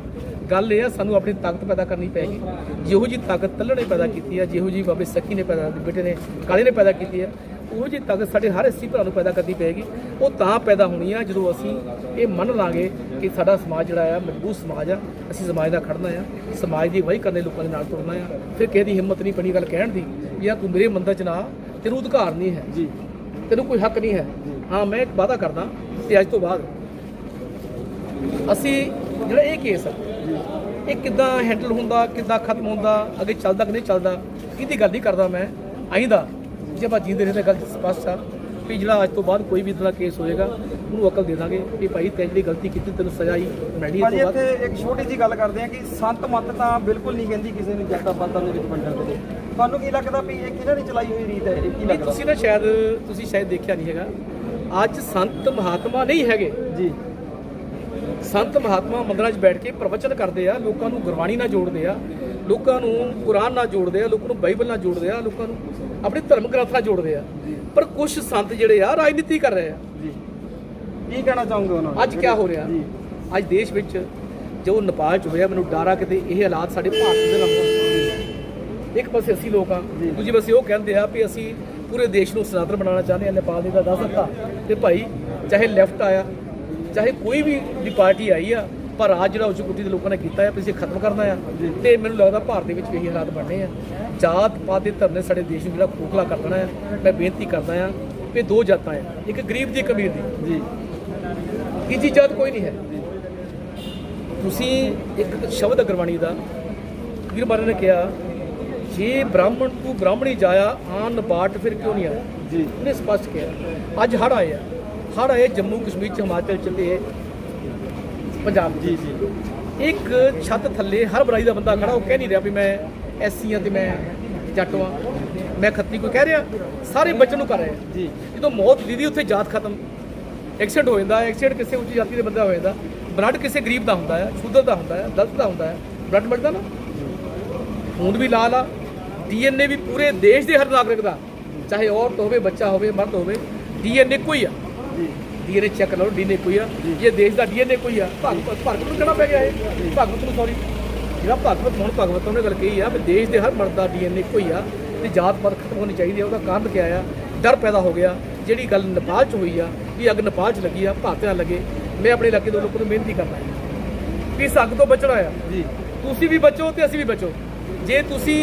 ਗੱਲ ਇਹ ਆ ਸਾਨੂੰ ਆਪਣੀ ਤਾਕਤ ਪੈਦਾ ਕਰਨੀ ਪੈਗੀ ਜਿਹੋ ਜੀ ਤਾਕਤ ਤੱਲੜ ਨੇ ਪੈਦਾ ਕੀਤੀ ਆ ਜਿਹੋ ਜੀ ਬਾਬੇ ਸੱਖੀ ਨੇ ਪੈਦਾ ਬੇਟੇ ਨੇ ਕਾਲੇ ਨੇ ਪੈਦਾ ਕੀਤੀ ਆ ਉਹ ਜੀ ਤਾਕਤ ਸਾਡੇ ਹਰ ਐਸੀ ਭਰਾ ਨੂੰ ਪੈਦਾ ਕਰਨੀ ਪਏਗੀ। ਉਹ ਤਾਂ ਪੈਦਾ ਹੋਣੀ ਆ ਜਦੋਂ ਅਸੀਂ ਇਹ ਮੰਨ ਲਾਂਗੇ ਕਿ ਸਾਡਾ ਸਮਾਜ ਜਿਹੜਾ ਆ ਮਜ਼ਬੂਤ ਸਮਾਜ ਆ ਅਸੀਂ ਸਮਾਜ ਦਾ ਖੜਨਾ ਆ ਸਮਾਜ ਦੀ ਅਗਵਾਈ ਕਰਨੇ ਲੋਕਾਂ ਦੇ ਨਾਲ ਤੁਰਨਾ ਆ। ਫਿਰ ਕਿਸੇ ਦੀ ਹਿੰਮਤ ਨਹੀਂ ਪਣੀ ਗੱਲ ਕਹਿਣ ਦੀ ਜਾਂ ਤੂੰ ਮੇਰੇ ਮੰਦਰ ਚ ਨਾ ਤੈਨੂੰ ਅਧਿਕਾਰ ਨਹੀਂ ਹੈ। ਜੀ। ਤੈਨੂੰ ਕੋਈ ਹੱਕ ਨਹੀਂ ਹੈ। ਹਾਂ ਮੈਂ ਇੱਕ ਵਾਅਦਾ ਕਰਦਾ ਕਿ ਅੱਜ ਤੋਂ ਬਾਅਦ ਅਸੀਂ ਜਿਹੜਾ ਇਹ ਕੇਸ ਆ ਇਹ ਕਿੱਦਾਂ ਹੈਂਡਲ ਹੁੰਦਾ ਕਿੱਦਾਂ ਖਤਮ ਹੁੰਦਾ ਅੱਗੇ ਚੱਲਦਾ ਕਿ ਨਹੀਂ ਚੱਲਦਾ ਇਹਦੀ ਗੱਲ ਨਹੀਂ ਕਰਦਾ ਮੈਂ। ਆਈਂਦਾ ਜੇ ਆਪਾਂ ਜੀਂਦੇ ਰਹੇ ਤਾਂ ਗੱਲ ਸਪਸ਼ਟ ਆ ਵੀ ਜਿਹੜਾ ਅੱਜ ਤੋਂ ਬਾਅਦ ਕੋਈ ਵੀ ਇਦਾਂ ਕੇਸ ਹੋਏਗਾ ਉਹਨੂੰ ਅਕਲ ਦੇ ਦਾਂਗੇ ਵੀ ਭਾਈ ਤੈਨੂੰ ਜਿਹੜੀ ਗਲਤੀ ਕੀਤੀ ਤੈਨੂੰ ਸਜ਼ਾ ਹੀ ਮਿਲਣੀ ਬਾਅਦ ਇੱਥੇ ਇੱਕ ਛੋਟੀ ਜੀ ਗੱਲ ਕਰਦੇ ਆ ਕਿ ਸੰਤ ਮਤ ਤਾਂ ਬਿਲਕੁਲ ਨਹੀਂ ਕਹਿੰਦੀ ਕਿਸੇ ਨੂੰ ਜੱਟਾਂ ਪਾਤਾਂ ਦੇ ਵਿੱਚ ਵੰਡਣ ਦੇ ਤੁਹਾਨੂੰ ਕੀ ਲੱਗਦਾ ਵੀ ਇਹ ਕਿਹਨਾਂ ਨੇ ਚਲਾਈ ਹੋਈ ਰੀਤ ਹੈ ਇਹ ਕੀ ਲੱਗਦਾ? ਤੁਸੀਂ ਨਾ ਸ਼ਾਇਦ ਤੁਸੀਂ ਸ਼ਾਇਦ ਦੇਖਿਆ ਨਹੀਂ ਹੈਗਾ। ਅੱਜ ਸੰਤ ਮਹਾਤਮਾ ਨਹੀਂ ਹੈਗੇ। ਜੀ। ਸੰਤ ਮਹਾਤਮਾ ਮੰਦਰਾਂ 'ਚ ਬੈਠ ਕੇ ਪ੍ਰਵਚਨ ਕਰਦੇ ਆ ਲੋਕਾਂ ਨੂੰ ਗੁਰਬਾਣੀ ਨਾਲ ਜੋੜਦੇ ਆ ਲੋਕਾਂ ਨੂੰ ਕੁਰਾਨ ਨਾਲ ਜੋੜਦੇ ਆ ਲੋਕਾਂ ਨੂੰ ਬਾਈਬਲ ਨਾਲ ਜੋੜਦੇ ਆ ਲੋਕਾਂ ਨੂੰ ਆਪਣੇ ਧਰਮ ਗ੍ਰੰਥ ਨਾਲ ਜੋੜਦੇ ਆ। ਪਰ ਕੁਝ ਸੰਤ ਜਿਹੜੇ ਆ ਰਾਜਨੀਤੀ ਕਰ ਰਹੇ ਆ। ਜੀ। ਕੀ ਕਹਿਣਾ ਚਾਹੋਗੇ ਉਹਨਾਂ ਨੂੰ? ਅੱਜ ਕੀ ਹੋ ਰਿਹਾ? ਜੀ। ਅੱਜ ਦੇਸ਼ ਵਿੱਚ ਜੋ ਨੇਪਾਲ 'ਚ ਹੋਇਆ ਮੈਨੂੰ ਡਰ ਆ ਕਿਤੇ ਇਹ ਹਾਲਾਤ ਸਾਡੇ ਭਾਰਤ ਦੇ ਨਾਲ। ਇੱਕ ਪਾਸੇ ਅਸੀਂ ਲੋਕ ਆ ਦੂਜੇ ਪਾਸੇ ਉਹ ਕਹਿੰਦੇ ਆ ਵੀ ਅਸੀਂ ਪੂਰੇ ਦੇਸ਼ ਨੂੰ ਸਨਾਤਨ ਬਣਾਉਣਾ ਚਾਹੁੰਦੇ ਆ ਨੇਪਾਲ ਦੀ ਤਾਂ ਦੱਸ ਦਿੱਤਾ। ਤੇ ਭਾਈ ਚਾਹੇ ਲੈਫਟ ਆਇਆ ਚਾਹੇ ਕੋਈ ਵੀ ਦੀ ਪਾਰਟੀ ਆਈ ਆ ਪਰ ਰਾਜ ਜਿਹੜਾ ਉੱਚ ਕੋਟੀ ਦੇ ਲੋਕਾਂ ਨੇ ਕੀਤਾ ਹੈ ਵੀ ਅਸੀਂ ਖਤਮ ਕਰਨਾ ਆ। ਤੇ ਮੈਨੂੰ ਲੱਗਦਾ ਭਾਰਤ ਦੇ ਵਿੱਚ ਵੀ ਇਹੀ ਹਾਲਾਤ ਬਣਨੇ ਆ। ਜਾਤ ਪਾਤ ਦੇ ਧਰਮ ਨੇ ਸਾਡੇ ਦੇਸ਼ ਨੂੰ ਜਿਹੜਾ ਖੋਖਲਾ ਕਰ ਦੇਣਾ ਆ। ਮੈਂ ਬੇਨਤੀ ਕਰਦਾ ਆ ਕਿ ਦੋ ਜਾਤਾਂ ਆ ਇੱਕ ਗਰੀਬ ਦੀ ਇੱਕ ਅਮੀਰ ਦੀ। ਜੀ। ਤੀਜੀ ਜਾਤ ਕੋਈ ਨਹੀਂ ਹੈ। ਤੁਸੀਂ ਇੱਕ ਸ਼ਬਦ ਹੈ ਗੁਰਬਾਣੀ ਦਾ ਵੀਰ ਮਹਾਰਾਜ ਨੇ ਕਿਹਾ ਜੇ ਬ੍ਰਾਹਮਣ ਤੂੰ ਬ੍ਰਾਹਮਣੀ ਜਾਇਆ ਆਨ ਬਾਟ ਫਿਰ ਕਿਉਂ ਨਹੀਂ ਆਇਆ? ਜੀ। ਉਹਨੇ ਸਪਸ਼ਟ ਕਿਹਾ ਅੱਜ ਹੜ ਆਏ ਆ। ਹੜ ਆਏ ਜੰਮੂ ਕਸ਼ਮੀਰ ਚ ਹਿਮਾਚਲ ਚ ਤੇ ਪੰਜਾਬ। ਜੀ ਜੀ। ਇੱਕ ਛੱਤ ਥੱਲੇ ਹਰ ਬਰਾਈ ਦਾ ਬੰਦਾ ਖੜਾ ਉਹ ਕਹਿ ਨਹੀਂ ਰਿਹਾ ਵੀ ਮੈਂ ਐਸਸੀ ਆ ਤੇ ਮੈਂ ਜੱਟ ਵਾਂ ਮੈਂ ਖੱਤਰੀ ਕੋਈ ਕਹਿ ਰਿਹਾ ਸਾਰੇ ਬਚਨ ਨੂੰ ਕਰ ਰਹੇ ਆ। ਜੀ। ਜਦੋਂ ਮੌਤ ਦੀਦੀ ਉੱਥੇ ਜਾਤ ਖਤਮ ਐਕਸੀਡੈਂਟ ਹੋ ਜਾਂਦਾ ਐਕਸੀਡੈਂਟ ਕਿਸੇ ਉੱਚੀ ਜਾਤੀ ਦੇ ਬੰਦਾ ਹੋ ਜਾਂਦਾ। ਬਲੱਡ ਕਿਸੇ ਗਰੀਬ ਦਾ ਹੁੰਦਾ ਹੈ ਸ਼ੂਦਰ ਦਾ ਹੁੰਦਾ ਹੈ ਦਲਿਤ ਦਾ ਹੁੰਦਾ ਹੈ ਬਲੱਡ ਮਿਲਦਾ ਨਾ। ਖੂਨ ਵੀ ਲਾਲ ਆ ਡੀਐਨਏ ਵੀ ਪੂਰੇ ਦੇਸ਼ ਦੇ ਹਰ ਨਾਗਰਿਕ ਦਾ। ਚਾਹੇ ਔਰਤ ਹੋਵੇ ਬੱਚਾ ਹੋਵੇ ਮਰਦ ਹੋਵੇ ਡੀਐਨਏ ਕੋਈ ਆ। ਡੀਐਨਏ ਚੈੱਕ ਕਰੋ ਡੀਐਨਏ ਕੋਈ ਆ। ਇਹ ਦੇਸ਼ ਦਾ ਡੀਐਨਏ ਕੋਈ ਆ ਭਗਵਤ ਭਗਵਤ ਨੂੰ ਕਹਿਣਾ ਪੈ ਗਿਆ ਇਹ। ਭਗਵਤ ਨੂੰ ਸੌਰੀ ਜਿਹੜਾ ਭਗਵਤ ਹੁਣ ਭਗਵਤ ਉਹਨੇ ਗੱਲ ਕਹੀ ਆ ਵੀ ਦੇਸ਼ ਦੇ ਹਰ ਮਰਦ ਦਾ ਡੀਐਨਏ ਕੋਈ ਆ ਤੇ ਜਾਤ ਪਾਤ ਖਤਮ ਹੋਣੀ ਚਾਹੀਦੀ ਆ ਉਹਦਾ ਕਾਰਨ ਕੀ ਆ ਡਰ ਪੈਦਾ ਹੋ ਗਿਆ। ਜਿਹੜੀ ਗੱਲ ਨੇਪਾਲ 'ਚ ਹੋਈ ਆ ਵੀ ਅੱਗ ਨੇਪਾਲ 'ਚ ਲੱਗੀ ਆ ਭਾਰਤ ਲੱਗੇ। ਮੈਂ ਆਪਣੇ ਇਲਾਕੇ ਦੇ ਲੋਕਾਂ ਨੂੰ ਬੇਨਤੀ ਕਰਦਾ ਹਾਂ ਵੀ ਇਸ ਅੱਗ ਤੋਂ ਬਚਣਾ ਆ। ਜੀ। ਤੁਸੀਂ ਵੀ ਬਚੋ ਤੇ ਅਸੀਂ ਵੀ ਬਚੋ। ਜੇ ਤੁਸੀਂ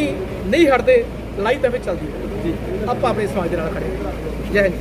ਨਹੀਂ ਹਟਦੇ ਲੜਾਈ ਤਾਂ ਫਿਰ ਚੱਲਦੀ ਹੈ ਜੀ। ਆਪਾਂ ਆਪਣੇ ਸਮਾਜ ਦੇ ਨਾਲ ਖੜੇ। ਜੈ ਹਿੰਦ।